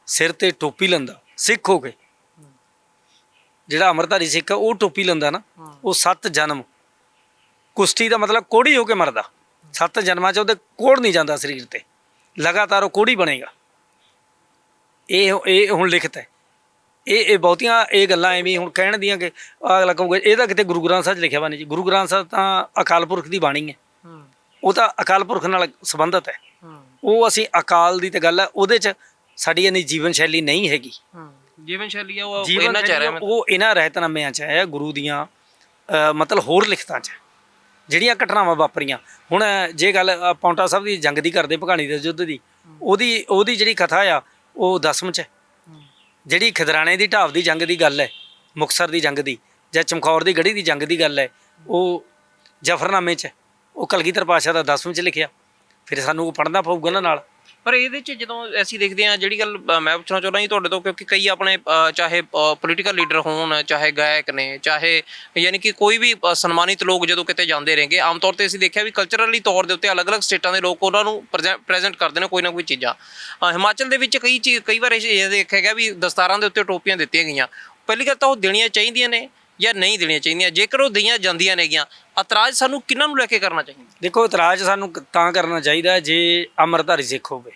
ਸਿਰ ਤੇ ਟੋਪੀ ਲੈਂਦਾ ਸਿੱਖ ਹੋ ਕੇ ਜਿਹੜਾ ਅਮਰਧਾਰੀ ਸਿੱਖ ਆ, ਉਹ ਟੋਪੀ ਲੈਂਦਾ ਨਾ ਉਹ ਸੱਤ ਜਨਮ। ਕੁਸ਼ਤੀ ਦਾ ਮਤਲਬ ਕੋੜੀ ਹੋ ਕੇ ਮਰਦਾ। ਸੱਤ ਜਨਮਾਂ 'ਚ ਉਹਦੇ ਕੋੜ ਨਹੀਂ ਜਾਂਦਾ ਸਰੀਰ ਤੇ। ਲਗਾਤਾਰ ਉਹ ਕੋੜੀ ਬਣੇਗਾ। ਇਹ ਇਹ ਹੁਣ ਲਿਖਤ ਹੈ। ਇਹ ਇਹ ਬਹੁਤੀਆਂ ਇਹ ਗੱਲਾਂ ਐਵੇਂ ਹੀ ਹੁਣ ਕਹਿਣ ਦੀਆਂ ਕਿ ਅਗਲਾ ਕਹੂਗਾ ਇਹ ਤਾਂ ਕਿਤੇ ਗੁਰੂ ਗ੍ਰੰਥ ਸਾਹਿਬ 'ਚ ਲਿਖਿਆ ਵਾ ਨਹੀਂ ਜੀ। ਗੁਰੂ ਗ੍ਰੰਥ ਸਾਹਿਬ ਤਾਂ ਅਕਾਲ ਪੁਰਖ ਦੀ ਬਾਣੀ ਹੈ। ਉਹ ਤਾਂ ਅਕਾਲ ਪੁਰਖ ਨਾਲ ਸੰਬੰਧਿਤ ਹੈ। ਉਹ ਅਸੀਂ ਅਕਾਲ ਦੀ ਤੇ ਗੱਲ ਹੈ ਉਹਦੇ 'ਚ ਸਾਡੀ ਇੰਨੀ ਜੀਵਨ ਸ਼ੈਲੀ ਨਹੀਂ ਹੈਗੀ। ਜੀਵਨ ਸ਼ੈਲੀ ਆ ਉਹ ਜੀਵਨ ਇਹਨਾਂ ਚ ਰਿਹਾ ਮੈਂ ਉਹ ਇਹਨਾਂ ਰਹਿਤਨਾਮਿਆਂ ਚ ਹੈ ਗੁਰੂ ਦੀਆਂ ਅ, ਮਤਲਬ ਹੋਰ ਲਿਖਤਾਂ ਚ। ਜਿਹੜੀਆਂ ਘਟਨਾਵਾਂ ਵਾਪਰੀਆਂ ਹੁਣ ਜੇ ਗੱਲ ਅ, ਪੌਂਟਾ ਸਾਹਿਬ ਦੀ ਜੰਗ ਦੀ ਕਰਦੇ ਭਗਾਣੀ ਦੇ ਯੁੱਧ ਦੀ ਉਹਦੀ ਉਹਦੀ ਜਿਹੜੀ ਕਥਾ ਆ ਉਹ ਦਸਮ ਚ ਹੈ ਜਿਹੜੀ ਖਿਦਰਾਣੇ ਦੀ ਢਾਬ ਦੀ ਜੰਗ ਦੀ ਗੱਲ ਹੈ ਮੁਕਸਰ ਦੀ ਜੰਗ ਦੀ ਜਾਂ ਚਮਕੌਰ ਦੀ ਗੜੀ ਦੀ ਜੰਗ ਦੀ ਗੱਲ ਹੈ ਉਹ ਜਫਰਨਾਮੇ ਚ ਹੈ। ਉਹ ਕਲਗੀਧਰ ਪਾਸ਼ਾ ਦਾ ਦਸਵੇਂ ਚ ਲਿਖਿਆ ਫਿਰ ਸਾਨੂੰ ਉਹ ਪੜ੍ਹਨਾ ਪਊਗਾ ਨਾ ਨਾਲ ਪਰ ਇਹਦੇ ਚ ਜਦੋਂ ਅਸੀਂ ਦੇਖਦੇ ਹਾਂ ਜਿਹੜੀ ਗੱਲ ਅ, ਮੈਂ ਪੁੱਛਣਾ ਚਾਹੁੰਦਾ ਜੀ ਤੁਹਾਡੇ ਤੋਂ ਕਿਉਂਕਿ ਕਈ ਆਪਣੇ ਅ, ਚਾਹੇ ਪੋਲੀਟੀਕਲ ਲੀਡਰ ਹੋਣ ਚਾਹੇ ਗਾਇਕ ਨੇ ਚਾਹੇ ਯਾਨੀ ਕਿ ਕੋਈ ਵੀ ਅ, ਸਨਮਾਨਿਤ ਲੋਕ ਜਦੋਂ ਕਿਤੇ ਜਾਂਦੇ ਰਹਿੰਗੇ ਆਮ ਤੌਰ ਤੇ ਅਸੀਂ ਦੇਖਿਆ ਵੀ ਕਲਚਰਲੀ ਤੌਰ ਦੇ ਉੱਤੇ ਅਲੱਗ-ਅਲੱਗ ਸਟੇਟਾਂ ਦੇ ਲੋਕ ਉਹਨਾਂ ਨੂੰ ਪ੍ਰੈਜ਼ੈਂਟ ਕਰਦੇ ਨੇ ਕੋਈ ਨਾ ਕੋਈ ਚੀਜ਼ਾਂ। ਅ, ਹਿਮਾਚਲ ਦੇ ਵਿੱਚ ਕਈ ਚੀ ਕਈ ਵਾਰ ਇਹ ਦੇਖਿਆ ਗਿਆ ਵੀ ਦਸਤਾਰਾਂ ਦੇ ਉੱਤੇ ਟੋਪੀਆਂ ਦਿੱਤੀਆਂ ਗਈਆਂ। ਪਹਿਲੀ ਗੱਲ ਤਾਂ ਉਹ ਦੇਣੀਆਂ ਚਾਹੀਦੀਆਂ ਨੇ। ਜਾਂ ਨਹੀਂ ਦੇਣੀਆਂ ਚਾਹੀਦੀਆਂ, ਜੇਕਰ ਉਹ ਦਈਆਂ ਜਾਂਦੀਆਂ ਨੇਗੀਆਂ, ਇਤਰਾਜ਼ ਸਾਨੂੰ ਕਿਹਨਾਂ ਨੂੰ ਲੈ ਕੇ ਕਰਨਾ ਚਾਹੀਦਾ? ਦੇਖੋ, ਇਤਰਾਜ਼ ਸਾਨੂੰ ਤਾਂ ਕਰਨਾ ਚਾਹੀਦਾ ਜੇ ਅੰਮ੍ਰਿਤਧਾਰੀ ਸਿੱਖ ਹੋਵੇ।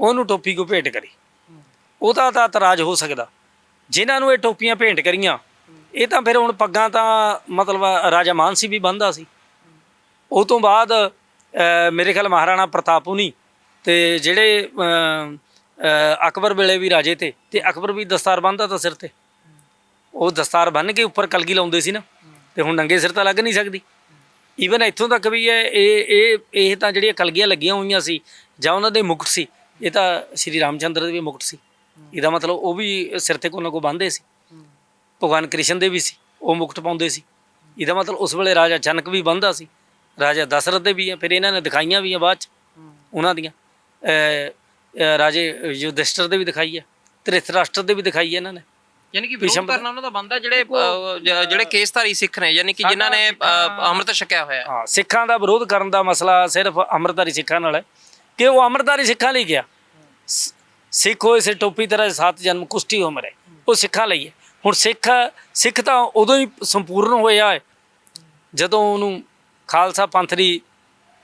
ਉਹਨੂੰ ਟੋਪੀ ਕੋ ਭੇਟ ਕਰੀ। ਉਹਦਾ ਤਾਂ ਇਤਰਾਜ਼ ਹੋ ਸਕਦਾ। ਜਿਨ੍ਹਾਂ ਨੂੰ ਇਹ ਟੋਪੀਆਂ ਭੇਟ ਕਰੀਆਂ, ਇਹ ਤਾਂ ਫਿਰ ਹੁਣ ਪੱਗਾਂ ਤਾਂ ਮਤਲਬ ਰਾਜਾ ਮਾਨ ਸੀ ਵੀ ਬੰਦਾ ਸੀ। ਉਹ ਤੋਂ ਬਾਅਦ ਮੇਰੇ ਖਿਆਲ ਮਹਾਰਾਣਾ ਪ੍ਰਤਾਪ ਹੁਣੀ ਤੇ ਜਿਹੜੇ ਅਕਬਰ ਵੇਲੇ ਵੀ ਰਾਜੇ ਤੇ ਤੇ ਅਕਬਰ ਵੀ ਦਸਤਾਰ ਬੰਨਦਾ ਤਾਂ ਸਿਰ ਤੇ। ਉਹ ਦਸਤਾਰ ਬੰਨ ਕੇ ਉੱਪਰ ਕਲਗੀ ਲਾਉਂਦੇ ਸੀ ਨਾ, ਤੇ ਹੁਣ ਨੰਗੇ ਸਿਰ ਤਾਂ ਲੱਗ ਨਹੀਂ ਸਕਦੀ। ਈਵਨ ਇੱਥੋਂ ਤੱਕ ਵੀ ਇਹ ਇਹ ਇਹ ਤਾਂ ਜਿਹੜੀਆਂ ਕਲਗੀਆਂ ਲੱਗੀਆਂ ਹੋਈਆਂ ਸੀ, ਜਾਂ ਉਹਨਾਂ ਦੇ ਮੁਕਟ ਸੀ, ਇਹ ਤਾਂ ਸ਼੍ਰੀ ਰਾਮਚੰਦਰ ਦੇ ਵੀ ਮੁਕਟ ਸੀ। ਇਹਦਾ ਮਤਲਬ ਉਹ ਵੀ ਸਿਰ ਤੇ ਕੋਈ ਨਾ ਕੋਈ ਬੰਨ੍ਹਦੇ ਸੀ। ਭਗਵਾਨ ਕ੍ਰਿਸ਼ਨ ਦੇ ਵੀ ਸੀ, ਉਹ ਮੁਕਟ ਪਾਉਂਦੇ ਸੀ। ਇਹਦਾ ਮਤਲਬ ਉਸ ਵੇਲੇ ਰਾਜਾ ਜਨਕ ਵੀ ਬੰਨਦਾ ਸੀ, ਰਾਜਾ ਦਸ਼ਰਥ ਦੇ ਵੀ ਆ, ਫਿਰ ਇਹਨਾਂ ਨੇ ਦਿਖਾਈਆਂ ਵੀ ਆ ਬਾਅਦ ਚ, ਉਹਨਾਂ ਦੀਆਂ। ਰਾਜੇ ਯੁਧਿਸ਼ਟਰ ਦੇ ਵੀ ਦਿਖਾਈ ਆ ਧ੍ਰਿਤਰਾਸ਼ਟਰ ਦੇ ਵੀ ਦਿਖਾਈ ਆ ਇਹਨਾਂ ਨੇ। ਯਾਨੀ ਕਿ ਵਿਸ਼ਮ ਕਰਨਾ ਉਹਨਾਂ ਦਾ ਬੰਦਾ ਜਿਹੜੇ ਜਿਹੜੇ ਕੇਸਧਾਰੀ ਸਿੱਖ ਨੇ ਯਾਨੀ ਕਿ ਜਿਨ੍ਹਾਂ ਨੇ ਅੰਮ੍ਰਿਤ ਛਕਿਆ ਹੋਇਆ ਹੈ। ਸਿੱਖਾਂ ਦਾ ਵਿਰੋਧ ਕਰਨ ਦਾ ਮਸਲਾ ਸਿਰਫ ਅੰਮ੍ਰਿਤਧਾਰੀ ਸਿੱਖਾਂ ਨਾਲ ਹੈ। ਕਿ ਉਹ ਅੰਮ੍ਰਿਤਧਾਰੀ ਸਿੱਖਾਂ ਲਈ ਗਿਆ। ਸਿੱਖ ਹੋਏ ਸੇ ਟੋਪੀ ਤਰ੍ਹਾਂ ਸੱਤ ਜਨਮ ਕੁਸ਼ਟੀ ਹੋ ਮਰੇ। ਉਹ ਸਿੱਖਾਂ ਲਈ ਹੈ। ਹੁਣ ਸਿੱਖ ਸਿੱਖ ਤਾਂ ਉਦੋਂ ਹੀ ਸੰਪੂਰਨ ਹੋਇਆ ਹੈ। ਜਦੋਂ ਉਹਨੂੰ ਖਾਲਸਾ ਪੰਥ ਦੀ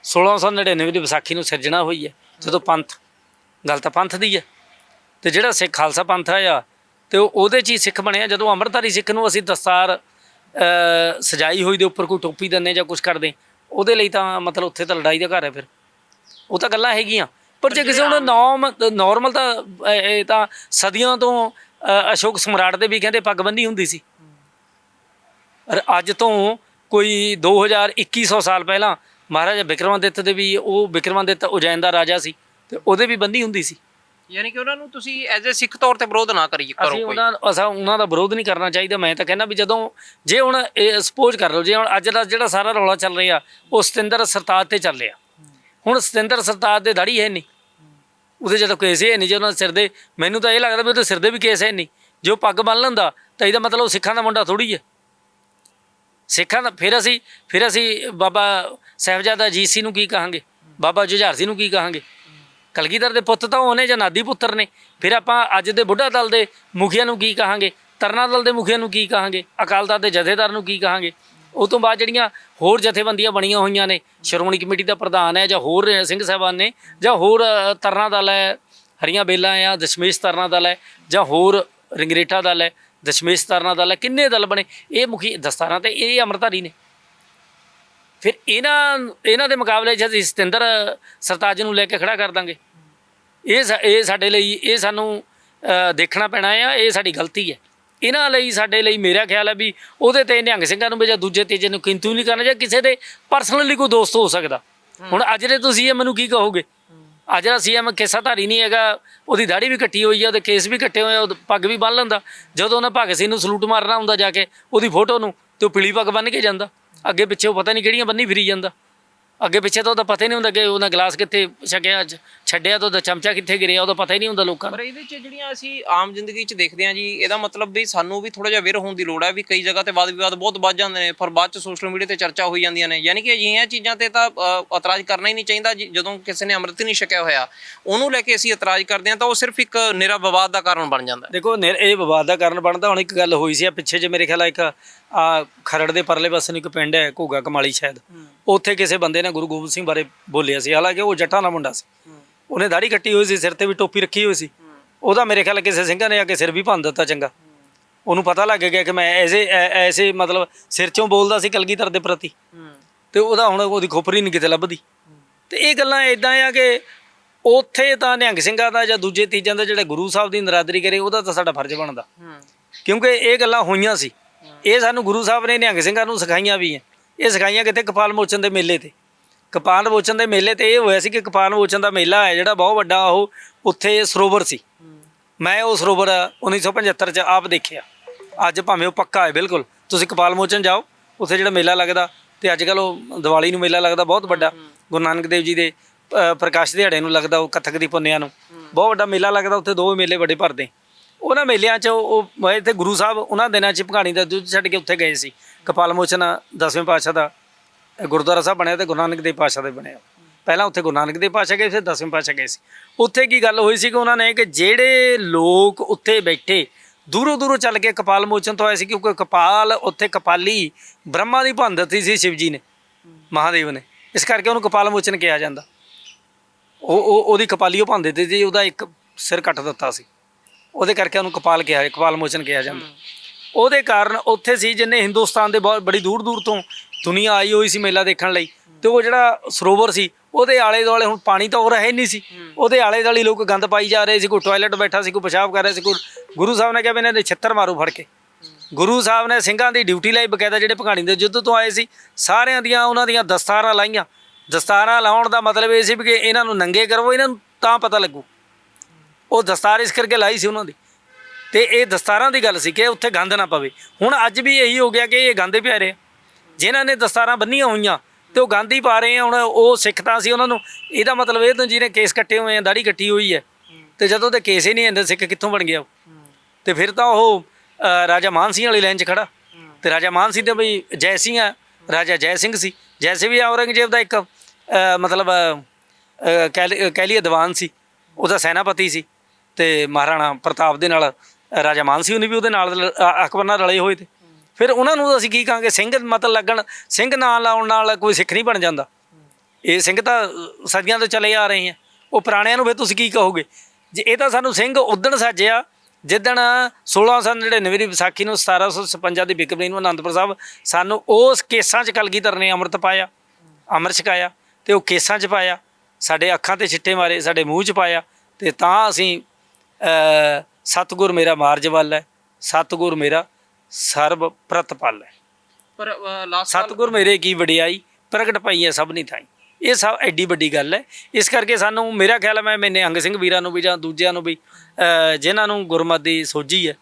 1699 ਦੀ ਵਿਸਾਖੀ ਨੂੰ ਸਿਰਜਣਾ ਹੋਈ ਹੈ। ਜਦੋਂ ਪੰਥ ਗੱਲ ਤਾਂ ਪੰਥ ਦੀ ਹੈ। ਤੇ ਜਿਹੜਾ ਸਿੱਖ ਖਾਲਸਾ ਪੰਥ ਆਇਆ ਤੇ ਉਹ ਉਹਦੇ 'ਚ ਹੀ ਸਿੱਖ ਬਣਿਆ ਜਦੋਂ ਅੰਮ੍ਰਿਤਧਾਰੀ ਸਿੱਖ ਨੂੰ ਅਸੀਂ ਦਸਤਾਰ ਸਜਾਈ ਹੋਈ ਦੇ ਉੱਪਰ ਕੋਈ ਟੋਪੀ ਦਿੰਨੇ ਜਾਂ ਕੁਝ ਕਰਦੇ ਉਹਦੇ ਲਈ ਤਾਂ ਮਤਲਬ ਉੱਥੇ ਤਾਂ ਲੜਾਈ ਦਾ ਘਰ ਹੈ ਫਿਰ। ਉਹ ਤਾਂ ਗੱਲਾਂ ਹੈਗੀਆਂ। ਪਰ ਜੇ ਕਿਸੇ ਨੂੰ ਨੌਮ ਨਾਰਮਲ ਤਾਂ ਇਹ ਤਾਂ ਸਦੀਆਂ ਤੋਂ ਅਸ਼ੋਕ ਸਮਰਾਟ ਦੇ ਵੀ ਕਹਿੰਦੇ ਪੱਗ ਬੰਨੀ ਹੁੰਦੀ ਸੀ। ਅੱਜ ਤੋਂ ਕੋਈ 2100 ਸਾਲ ਪਹਿਲਾਂ ਮਹਾਰਾਜਾ ਬਿਕਰਮਾਦਿੱਤ ਦੇ ਵੀ ਉਹ ਬਿਕਰਮਾਦਿੱਤ ਉਜੈਨ ਦਾ ਰਾਜਾ ਸੀ ਤੇ ਉਹਦੇ ਵੀ ਬੰਦੀ ਹੁੰਦੀ ਸੀ। ਯਾਨੀ ਕਿ ਉਹਨਾਂ ਨੂੰ ਤੁਸੀਂ ਐਜ਼ ਅ ਸਿੱਖ ਤੌਰ ਤੇ ਵਿਰੋਧ ਨਾ ਕਰੀਏ ਕਰੋ ਅਸੀਂ ਕੋਈ। ਉਹਨਾਂ ਅਸਾਂ ਉਹਨਾਂ ਦਾ ਵਿਰੋਧ ਨਹੀਂ ਕਰਨਾ ਚਾਹੀਦਾ। ਮੈਂ ਤਾਂ ਕਹਿੰਦਾ ਵੀ ਜਦੋਂ ਜੇ ਹੁਣ ਸਪੋਜ਼ ਕਰ ਲਓ ਜੇ ਹੁਣ ਅੱਜ ਦਾ ਜਿਹੜਾ ਸਾਰਾ ਰੌਲਾ ਚੱਲ ਰਿਹਾ ਉਹ ਸਤਿੰਦਰ ਸਰਤਾਜ ਤੇ ਚੱਲ ਰਿਹਾ। ਹੁਣ ਸਤਿੰਦਰ ਸਰਤਾਜ ਦੇ ਦਾੜੀ ਹੈ ਨਹੀਂ। ਉਹਦੇ ਜਦੋਂ ਕੇਸ ਹੀ ਨਹੀਂ ਜੇ ਉਹਨਾਂ ਦੇ ਸਿਰ ਦੇ ਮੈਨੂੰ ਤਾਂ ਇਹ ਲੱਗਦਾ ਵੀ ਉਹਦੇ ਸਿਰ ਦੇ ਵੀ ਕੇਸ ਹੈ ਨਹੀਂ। ਜੇ ਪੱਗ ਬੰਨ ਲੈਂਦਾ ਤਾਂ ਇਹਦਾ ਮਤਲਬ ਉਹ ਸਿੱਖਾਂ ਦਾ ਮੁੰਡਾ ਥੋੜੀ ਹੈ। ਸਿੱਖਾਂ ਦਾ ਫਿਰ ਅਸੀਂ ਫਿਰ ਅਸੀਂ ਬਾਬਾ ਸਾਹਿਬਜ਼ਾਦਾ ਅਜੀਤ ਸਿੰਘ ਨੂੰ ਕੀ ਕਹਾਂਗੇ? ਬਾਬਾ ਜੁਝਾਰ ਸਿੰਘ ਨੂੰ ਕੀ ਕਹਾਂਗੇ? ਕਲਗੀਧਰ ਦੇ ਪੁੱਤ ਤਾਂ ਉਹਨੇ ਜਾਂ ਨਾਦੀ ਪੁੱਤਰ ਨੇ। ਫਿਰ ਆਪਾਂ ਅੱਜ ਦੇ ਬੁੱਢਾ ਦਲ ਦੇ ਮੁਖੀਆਂ ਨੂੰ ਕੀ ਕਹਾਂਗੇ? ਤਰਨਾ ਦਲ ਦੇ ਮੁਖੀਆਂ ਨੂੰ ਕੀ ਕਹਾਂਗੇ? ਅਕਾਲ ਦਲ ਦੇ ਜਥੇਦਾਰ ਨੂੰ ਕੀ ਕਹਾਂਗੇ? ਉਹ ਤੋਂ ਬਾਅਦ ਜਿਹੜੀਆਂ ਹੋਰ ਜਥੇਬੰਦੀਆਂ ਬਣੀਆਂ ਹੋਈਆਂ ਨੇ, ਸ਼੍ਰੋਮਣੀ ਕਮੇਟੀ ਦਾ ਪ੍ਰਧਾਨ ਹੈ ਜਾਂ ਹੋਰ ਸਿੰਘ ਸਾਹਿਬਾਨ ਨੇ, ਜਾਂ ਹੋਰ ਤਰਨਾ ਦਲ ਹੈ, ਹਰੀਆਂ ਬੇਲਾਂ ਆ ਦਸ਼ਮੇਸ਼ ਤਰਨਾ ਦਲ ਹੈ, ਜਾਂ ਹੋਰ ਰਿੰਗਰੇਟਾ ਦਲ ਹੈ, ਦਸ਼ਮੇਸ਼ ਤਰਨਾ ਦਲ ਹੈ, ਕਿੰਨੇ ਦਲ ਬਣੇ? ਇਹ ਮੁਖੀ ਦਸਤਾਰਾਂ ਤੇ ਇਹ ਅੰਮ੍ਰਿਤਧਾਰੀ ਨੇ। ਫਿਰ ਇਹਨਾਂ ਇਹਨਾਂ ਦੇ ਮੁਕਾਬਲੇ 'ਚ ਅਸੀਂ ਸਤਿੰਦਰ ਸਰਤਾਜ ਨੂੰ ਲੈ ਕੇ ਖੜਾ ਕਰ ਦਾਂਗੇ। ਇਹ ਸਾ- ਇਹ ਸਾਡੇ ਲਈ, ਇਹ ਸਾਨੂੰ ਦੇਖਣਾ ਪੈਣਾ ਆ, ਇਹ ਸਾਡੀ ਗਲਤੀ ਹੈ। ਇਹਨਾਂ ਲਈ ਸਾਡੇ ਲਈ ਮੇਰਾ ਖਿਆਲ ਹੈ ਵੀ ਉਹਦੇ ਤੇ ਨਿਹੰਗ ਸਿੰਘਾਂ ਨੂੰ ਵੀ ਜਾਂ ਦੂਜੇ ਤੀਜੇ ਨੂੰ ਕਿੰਤੂ ਨਹੀਂ ਕਰਨਾ ਜਾਂ ਕਿਸੇ ਦੇ ਪਰਸਨਲੀ ਕੋਈ ਦੋਸਤ ਹੋ ਸਕਦਾ। ਹੁਣ ਅੱਜ ਦੇ ਤੁਸੀਂ ਇਹ ਮੈਨੂੰ ਕੀ ਕਹੋਗੇ? ਅੱਜ ਦਾ ਸੀਐਮ ਕੇਸਾਧਾਰੀ ਨਹੀਂ ਹੈਗਾ, ਉਹਦੀ ਦਾੜੀ ਵੀ ਕੱਟੀ ਹੋਈ ਆ, ਉਹਦੇ ਕੇਸ ਵੀ ਕੱਟੇ ਹੋਏ ਆ ਉਹ ਪੱਗ ਵੀ ਬੰਨ ਲੈਂਦਾ। ਜਦੋਂ ਉਹਨੇ ਭਗਤ ਸਿੰਘ ਨੂੰ ਸਲੂਟ ਮਾਰਨਾ ਹੁੰਦਾ ਜਾ ਕੇ, ਉਹਦੀ ਫੋਟੋ ਨੂੰ, ਤੇ ਉਹ ਪੀਲੀ ਪੱਗ ਬੰਨ ਕੇ ਜਾਂਦਾ। ਅੱਗੇ ਪਿੱਛੇ ਉਹ ਪਤਾ ਨਹੀਂ ਕਿਹੜੀਆਂ ਬੰਨੀ ਫਿਰੀ ਜਾਂਦਾ। ਅੱਗੇ ਪਿੱਛੇ ਤਾਂ ਉਹਦਾ ਪਤਾ ਹੀ ਨਹੀਂ ਹੁੰਦਾ ਕਿ ਉਹਨਾਂ ਗਲਾਸ ਕਿੱਥੇ ਛਕਿਆ ਛ- ਛੱਡਿਆ ਤਾਂ ਉਹਦਾ ਚਮਚਾ ਕਿੱਥੇ ਗਿਰਿਆ ਉਹਦਾ ਪਤਾ ਹੀ ਨਹੀਂ ਹੁੰਦਾ ਲੋਕਾਂ ਨੂੰ। ਪਰ ਇਹਦੇ ਚ ਜਿਹੜੀਆਂ ਅਸੀਂ ਆਮ ਜ਼ਿੰਦਗੀ ਚ ਦੇਖਦੇ ਹਾਂ ਜੀ ਇਹਦਾ ਮਤਲਬ ਵੀ ਸਾਨੂੰ ਵੀ ਥੋੜਾ ਜਿਹਾ ਅਵੇਅਰ ਹੋਣ ਦੀ ਲੋੜ ਹੈ ਵੀ ਕਈ ਜਗ੍ਹਾ ਤੇ ਵਾਦ ਵਿਵਾਦ ਬਹੁਤ ਵੱਧ ਜਾਂਦੇ ਨੇ ਪਰ ਬਾਅਦ ਚ ਸੋਸ਼ਲ ਮੀਡੀਆ ਤੇ ਚਰਚਾ ਹੋਈ ਜਾਂਦੀਆਂ ਨੇ। ਯਾਨੀ ਕਿ ਅਜਿਹੀਆਂ ਚੀਜ਼ਾਂ ਤੇ ਤਾਂ ਅ, ਇਤਰਾਜ਼ ਕਰਨਾ ਹੀ ਨਹੀਂ ਚਾਹੀਦਾ ਜੀ, ਜਦੋਂ ਕਿਸੇ ਨੇ ਅੰਮ੍ਰਿਤ ਨਹੀਂ ਛਕਿਆ ਹੋਇਆ। ਉਹਨੂੰ ਲੈ ਕੇ ਅਸੀਂ ਇਤਰਾਜ਼ ਕਰਦੇ ਹਾਂ ਤਾਂ ਉਹ ਸਿਰਫ ਇੱਕ ਨਿਰਾ ਵਿਵਾਦ ਦਾ ਕਾਰਨ ਬਣ ਜਾਂਦਾ ਹੈ। ਦੇਖੋ ਨਿਰ- ਇਹ ਵਿਵਾਦ ਦਾ ਕਾਰਨ ਬਣਦਾ ਹੁਣ ਇੱਕ ਗੱਲ ਹੋਈ ਸੀ ਆ ਪਿੱਛੇ ਜੇ ਮੇਰੇ ਖਿਆਲ ਆ ਇੱਕ ਆ ਖਰੜ ਦੇ ਪਰਲੇ ਪਾਸੇ ਨੂੰ ਇੱਕ ਪਿੰਡ ਹੈ ਘੋਗਾ ਕਮਾਲੀ ਸ਼ਾਇਦ। ਉੱਥੇ ਕਿਸੇ ਬੰਦੇ ਨੇ ਗੁਰੂ ਗੋਬਿੰਦ ਸਿੰਘ ਬਾਰੇ ਬੋਲਿਆ ਸੀ। ਹਾਲਾਂਕਿ ਉਹ ਜੱਟਾਂ ਦਾ ਮੁੰਡਾ ਸੀ। ਉਹਨੇ ਦਾੜੀ ਕੱਟੀ ਹੋਈ ਸੀ ਸਿਰ ਤੇ ਵੀ ਟੋਪੀ ਰੱਖੀ ਹੋਈ ਸੀ। ਉਹਦਾ ਮੇਰੇ ਖਿਆਲ ਕਿਸੇ ਸਿੰਘਾਂ ਨੇ ਆ ਕੇ ਸਿਰ ਵੀ ਭੰਨ ਦਿੱਤਾ ਚੰਗਾ। ਉਹਨੂੰ ਪਤਾ ਲੱਗ ਗਿਆ ਕਿ ਮੈਂ ਐਸੇ ਐਸੇ ਮਤਲਬ ਸਿਰ ਚੋਂ ਬੋਲਦਾ ਸੀ ਕਲਗੀਧਰ ਦੇ ਪ੍ਰਤੀ। ਤੇ ਉਹਦਾ ਹੁਣ ਉਹਦੀ ਖੋਪਰੀ ਨਹੀਂ ਕਿਤੇ ਲੱਭਦੀ। ਤੇ ਇਹ ਗੱਲਾਂ ਇਦਾਂ ਆ ਕਿ ਉੱਥੇ ਤਾਂ ਨਿਹੰਗ ਸਿੰਘਾਂ ਦਾ ਜਾਂ ਦੂਜੇ ਤੀਜਾਂ ਦਾ ਜਿਹੜਾ ਗੁਰੂ ਸਾਹਿਬ ਦੀ ਨਰਾਦਰੀ ਕਰੇ ਉਹਦਾ ਤਾਂ ਸਾਡਾ ਫਰਜ਼ ਬਣਦਾ। ਕਿਉਂਕਿ ਇਹ ਗੱਲਾਂ ਹੋਈਆਂ ਸੀ। ਇਹ ਸਾਨੂੰ ਗੁਰੂ ਸਾਹਿਬ ਨੇ ਨਿਹੰਗ ਸਿੰਘਾਂ ਨੂੰ ਸਿਖਾਈਆਂ ਵੀ ਹੈ ਇਹ ਸਿਖਾਈਆਂ ਕਿਤੇ ਕਪਾਲ ਮੋਚਨ ਦੇ ਮੇਲੇ ਤੇ। ਕਪਾਲ ਮੋਚਨ ਦੇ ਮੇਲੇ ਤੇ ਇਹ ਹੋਇਆ ਸੀ ਕਿ ਕਪਾਲ ਮੋਚਨ ਦਾ ਮੇਲਾ ਹੈ, ਜਿਹੜਾ ਬਹੁਤ ਵੱਡਾ ਉਹ ਉੱਥੇ ਸਰੋਵਰ ਸੀ। ਮੈਂ ਉਹ ਸਰੋਵਰ 1975 ਚ ਆਪ ਦੇਖਿਆ। ਅੱਜ ਭਾਵੇਂ ਉਹ ਪੱਕਾ ਹੈ, ਬਿਲਕੁਲ। ਤੁਸੀਂ ਕਪਾਲ ਮੋਚਨ ਜਾਓ, ਉੱਥੇ ਜਿਹੜਾ ਮੇਲਾ ਲੱਗਦਾ ਤੇ ਅੱਜ ਕੱਲ ਉਹ ਦੀਵਾਲੀ ਨੂੰ ਮੇਲਾ ਲੱਗਦਾ ਬਹੁਤ ਵੱਡਾ। ਗੁਰੂ ਨਾਨਕ ਦੇਵ ਜੀ ਦੇ ਪ੍ਰਕਾਸ਼ ਦਿਹਾੜੇ ਨੂੰ ਲੱਗਦਾ ਉਹ ਕੱਥਕ ਦੀ ਪੁੰਨਿਆ ਨੂੰ। ਬਹੁਤ ਵੱਡਾ ਮੇਲਾ ਲੱਗਦਾ ਉੱਥੇ, ਦੋ ਮੇਲੇ ਵੱਡੇ ਭਰਦੇ ਉਹਨਾਂ ਮੇਲਿਆਂ 'ਚ ਉਹ ਇੱਥੇ ਗੁਰੂ ਸਾਹਿਬ ਉਹਨਾਂ ਦਿਨਾਂ 'ਚ ਭਗਾਣੀ ਦਾ ਦੁੱਧ ਛੱਡ ਕੇ ਉੱਥੇ ਗਏ ਸੀ। ਕਪਾਲ ਮੋਚਨ ਦਸਵੇਂ ਪਾਤਸ਼ਾਹ ਦਾ ਗੁਰਦੁਆਰਾ ਸਾਹਿਬ ਬਣਿਆ ਤੇ ਗੁਰੂ ਨਾਨਕ ਦੇਵ ਪਾਤਸ਼ਾਹ ਦੇ ਬਣਿਆ। ਪਹਿਲਾਂ ਉੱਥੇ ਗੁਰੂ ਨਾਨਕ ਦੇਵ ਪਾਤਸ਼ਾਹ ਗਏ ਫਿਰ ਦਸਵੇਂ ਪਾਤਸ਼ਾਹ ਗਏ ਸੀ। ਉੱਥੇ ਕੀ ਗੱਲ ਹੋਈ ਸੀ ਕਿ ਉਹਨਾਂ ਨੇ ਕਿ ਜਿਹੜੇ ਲੋਕ ਉੱਥੇ ਬੈਠੇ, ਦੂਰੋਂ ਦੂਰੋਂ ਚੱਲ ਕੇ ਕਪਾਲ ਮੋਚਨ ਤੋਂ ਆਏ ਸੀ, ਕਿਉਂਕਿ ਕਪਾਲ ਉੱਥੇ ਕਪਾਲੀ ਬ੍ਰਹਮਾ ਦੀ ਭੰਨ ਦਿੱਤੀ ਸੀ ਸ਼ਿਵ ਜੀ ਨੇ, ਮਹਾਦੇਵ ਨੇ। ਇਸ ਕਰਕੇ ਉਹਨੂੰ ਕਪਾਲ ਮੋਚਨ ਕਿਹਾ ਜਾਂਦਾ। ਉਹ ਉਹ, ਉਹਦੀ ਕਪਾਲੀ ਉਹ ਭੰਨ ਦਿੱਤੀ ਸੀ, ਉਹਦਾ ਇੱਕ ਸਿਰ ਕੱਟ ਦਿੱਤਾ ਸੀ। ਉਹਦੇ ਕਰਕੇ ਉਹਨੂੰ ਕਪਾਲ ਕਿਹਾ, ਕਪਾਲ ਮੋਚਨ ਕਿਹਾ ਜਾਂਦਾ। ਉਹਦੇ ਕਾਰਨ ਉੱਥੇ ਸੀ ਜਿੰਨੇ ਹਿੰਦੁਸਤਾਨ ਦੇ ਬਹੁਤ ਬੜੀ ਦੂਰ ਦੂਰ ਤੋਂ ਦੁਨੀਆ ਆਈ ਹੋਈ ਸੀ ਮੇਲਾ ਦੇਖਣ ਲਈ ਤੇ ਉਹ ਜਿਹੜਾ ਸਰੋਵਰ ਸੀ ਉਹਦੇ ਆਲੇ ਦੁਆਲੇ ਹੁਣ ਪਾਣੀ ਤਾਂ ਉਹ ਰਹੇ ਨਹੀਂ ਸੀ। ਉਹਦੇ ਆਲੇ ਦੁਆਲੇ ਲੋਕ ਗੰਦ ਪਾਈ ਜਾ ਰਹੇ ਸੀ ਕੋਈ ਟਾਇਲਟ ਬੈਠਾ ਸੀ ਕੋਈ ਪਿਸ਼ਾਬ ਕਰ ਰਿਹਾ ਸੀ ਕੋਈ ਗੁਰੂ ਸਾਹਿਬ ਨੇ ਕਿਹਾ ਵੀ ਇਹਨਾਂ ਦੇ ਛਿੱਤਰ ਮਾਰੂ ਫੜ ਕੇ। ਗੁਰੂ ਸਾਹਿਬ ਨੇ ਸਿੰਘਾਂ ਦੀ ਡਿਊਟੀ ਲਈ ਬਕਾਇਦਾ ਜਿਹੜੇ ਭਗਾਣੀ ਦੇ ਯੁੱਧ ਤੋਂ ਆਏ ਸੀ ਸਾਰਿਆਂ ਦੀਆਂ ਉਹਨਾਂ ਦੀਆਂ ਦਸਤਾਰਾਂ ਲਾਈਆਂ। ਦਸਤਾਰਾਂ ਲਾਉਣ ਦਾ ਮਤਲਬ ਇਹ ਸੀ ਕਿ ਇਹਨਾਂ ਨੂੰ ਨੰਗੇ ਕਰੋ ਇਹਨਾਂ ਨੂੰ ਤਾਂ ਪਤਾ ਲੱਗੂ। ਉਹ ਦਸਤਾਰ ਇਸ ਕਰਕੇ ਲਾਈ ਸੀ ਉਹਨਾਂ ਦੀ। ਤੇ ਇਹ ਦਸਤਾਰਾਂ ਦੀ ਗੱਲ ਸੀ ਕਿ ਉੱਥੇ ਗੰਦ ਨਾ ਪਵੇ। ਹੁਣ ਅੱਜ ਵੀ ਇਹੀ ਹੋ ਗਿਆ ਕਿ ਇਹ ਗੰਦੇ ਪਿਆਰੇ ਜਿਨ੍ਹਾਂ ਨੇ ਦਸਤਾਰਾਂ ਬੰਨੀਆਂ ਹੋਈਆਂ ਤੇ ਉਹ ਗੰਦ ਹੀ ਪਾ ਰਹੇ ਆ, ਹੁਣ ਉਹ ਸਿੱਖ ਤਾਂ ਸੀ ਉਹਨਾਂ ਨੂੰ। ਇਹਦਾ ਮਤਲਬ ਇਹ ਤਾਂ ਜਿਹਨੇ ਕੇਸ ਕੱਟੇ ਹੋਏ ਆ ਦਾੜੀ ਕੱਟੀ ਹੋਈ ਹੈ ਤੇ ਜਦੋਂ ਤੇ ਕੇਸ ਹੀ ਨਹੀਂ ਹੁੰਦੇ ਸਿੱਖ ਕਿੱਥੋਂ ਬਣ ਗਿਆ ਉਹ? ਤੇ ਫਿਰ ਤਾਂ ਉਹ ਰਾਜਾ ਮਾਨ ਸਿੰਘ ਵਾਲੀ ਲਾਈਨ 'ਚ ਖੜਾ। ਤੇ ਰਾਜਾ ਮਾਨ ਸਿੰਘ ਤੇ ਬਈ ਜੈ ਸਿੰਘ ਆ, ਰਾਜਾ ਜੈ ਸਿੰਘ ਸੀ। ਜੈਸੇ ਵੀ ਔਰੰਗਜ਼ੇਬ ਦਾ ਇੱਕ ਮਤਲਬ ਕਹਿ ਲਈ- ਕਹਿ ਲਈਏ ਦੀਵਾਨ ਸੀ। ਉਹਦਾ ਸੈਨਾਪਤੀ ਸੀ। ਤੇ ਮਹਾਰਾਣਾ ਪ੍ਰਤਾਪ ਦੇ ਨਾਲ ਰਾਜਾ ਮਾਨ ਸਿੰਘ ਉਹਨੇ ਵੀ ਉਹਦੇ ਨਾਲ ਅ- ਅਕਬਰ ਨਾਲ ਰਲੇ ਹੋਏ ਤੇ। ਫਿਰ ਉਹਨਾਂ ਨੂੰ ਅਸੀਂ ਕੀ ਕਹਾਂਗੇ? ਸਿੰਘ ਮਤਲਬ ਲੱਗਣ ਸਿੰਘ ਨਾਂ ਲਾਉਣ ਨਾਲ ਕੋਈ ਸਿੱਖ ਨਹੀਂ ਬਣ ਜਾਂਦਾ। ਇਹ ਸਿੰਘ ਤਾਂ ਅ, ਸਦੀਆਂ ਤੋਂ ਚਲੇ ਆ ਰਹੇ ਆ। ਉਹ ਪੁਰਾਣਿਆਂ ਨੂੰ ਫਿਰ ਤੁਸੀਂ ਕੀ ਕਹੋਗੇ? ਜੇ ਇਹ ਤਾਂ ਸਾਨੂੰ ਸਿੰਘ ਉਦਣ ਸਾਜਿਆ ਜਿੱਦਣ 1699 ਦੀ ਵਿਸਾਖੀ ਨੂੰ 1756 ਦੀ ਬਿਕਰਮੀ ਨੂੰ ਅਨੰਦਪੁਰ ਸਾਹਿਬ ਸਾਨੂੰ ਉਸ ਕੇਸਾਂ 'ਚ ਕਲਗੀਧਰ ਨੇ ਅੰਮ੍ਰਿਤ ਪਾਇਆ ਅੰਮ੍ਰਿਤ ਛਕਾਇਆ ਤੇ ਉਹ ਕੇਸਾਂ 'ਚ ਪਾਇਆ। ਸਾਡੇ ਅੱਖਾਂ ਤੇ ਛਿੱਟੇ ਮਾਰੇ ਸਾਡੇ ਮੂੰਹ 'ਚ ਪਾਇਆ ਤੇ ਤਾਂ ਅਸੀਂ ਅ, ਸਤਿਗੁਰ ਮੇਰਾ ਮਾਰਜ ਵੱਲ ਹੈ ਸਤਿਗੁਰ ਮੇਰਾ ਸਰਬ ਪ੍ਰਤਪਾਲ ਹੈ। ਪਰ ਲਾਸਟ ਸਤਿਗੁਰ ਮੇਰੇ ਕੀ ਵਡਿਆਈ ਪ੍ਰਗਟ ਪਈ ਹੈ ਸਭਨੀ ਥਾਈ। ਇਹ ਸਭ ਐਡੀ ਵੱਡੀ ਗੱਲ ਹੈ। ਇਸ ਕਰਕੇ ਸਾਨੂੰ ਮੇਰਾ ਖਿਆਲ ਹੈ ਮੈਂ ਮੈਨੇ ਅੰਗ ਸਿੰਘ ਵੀਰਾਂ ਨੂੰ ਵੀ ਜਾਂ ਦੂਜਿਆਂ ਨੂੰ ਵੀ ਜਿਨ੍ਹਾਂ ਨੂੰ ਗੁਰਮਤ ਦੀ ਸੋਝੀ ਹੈ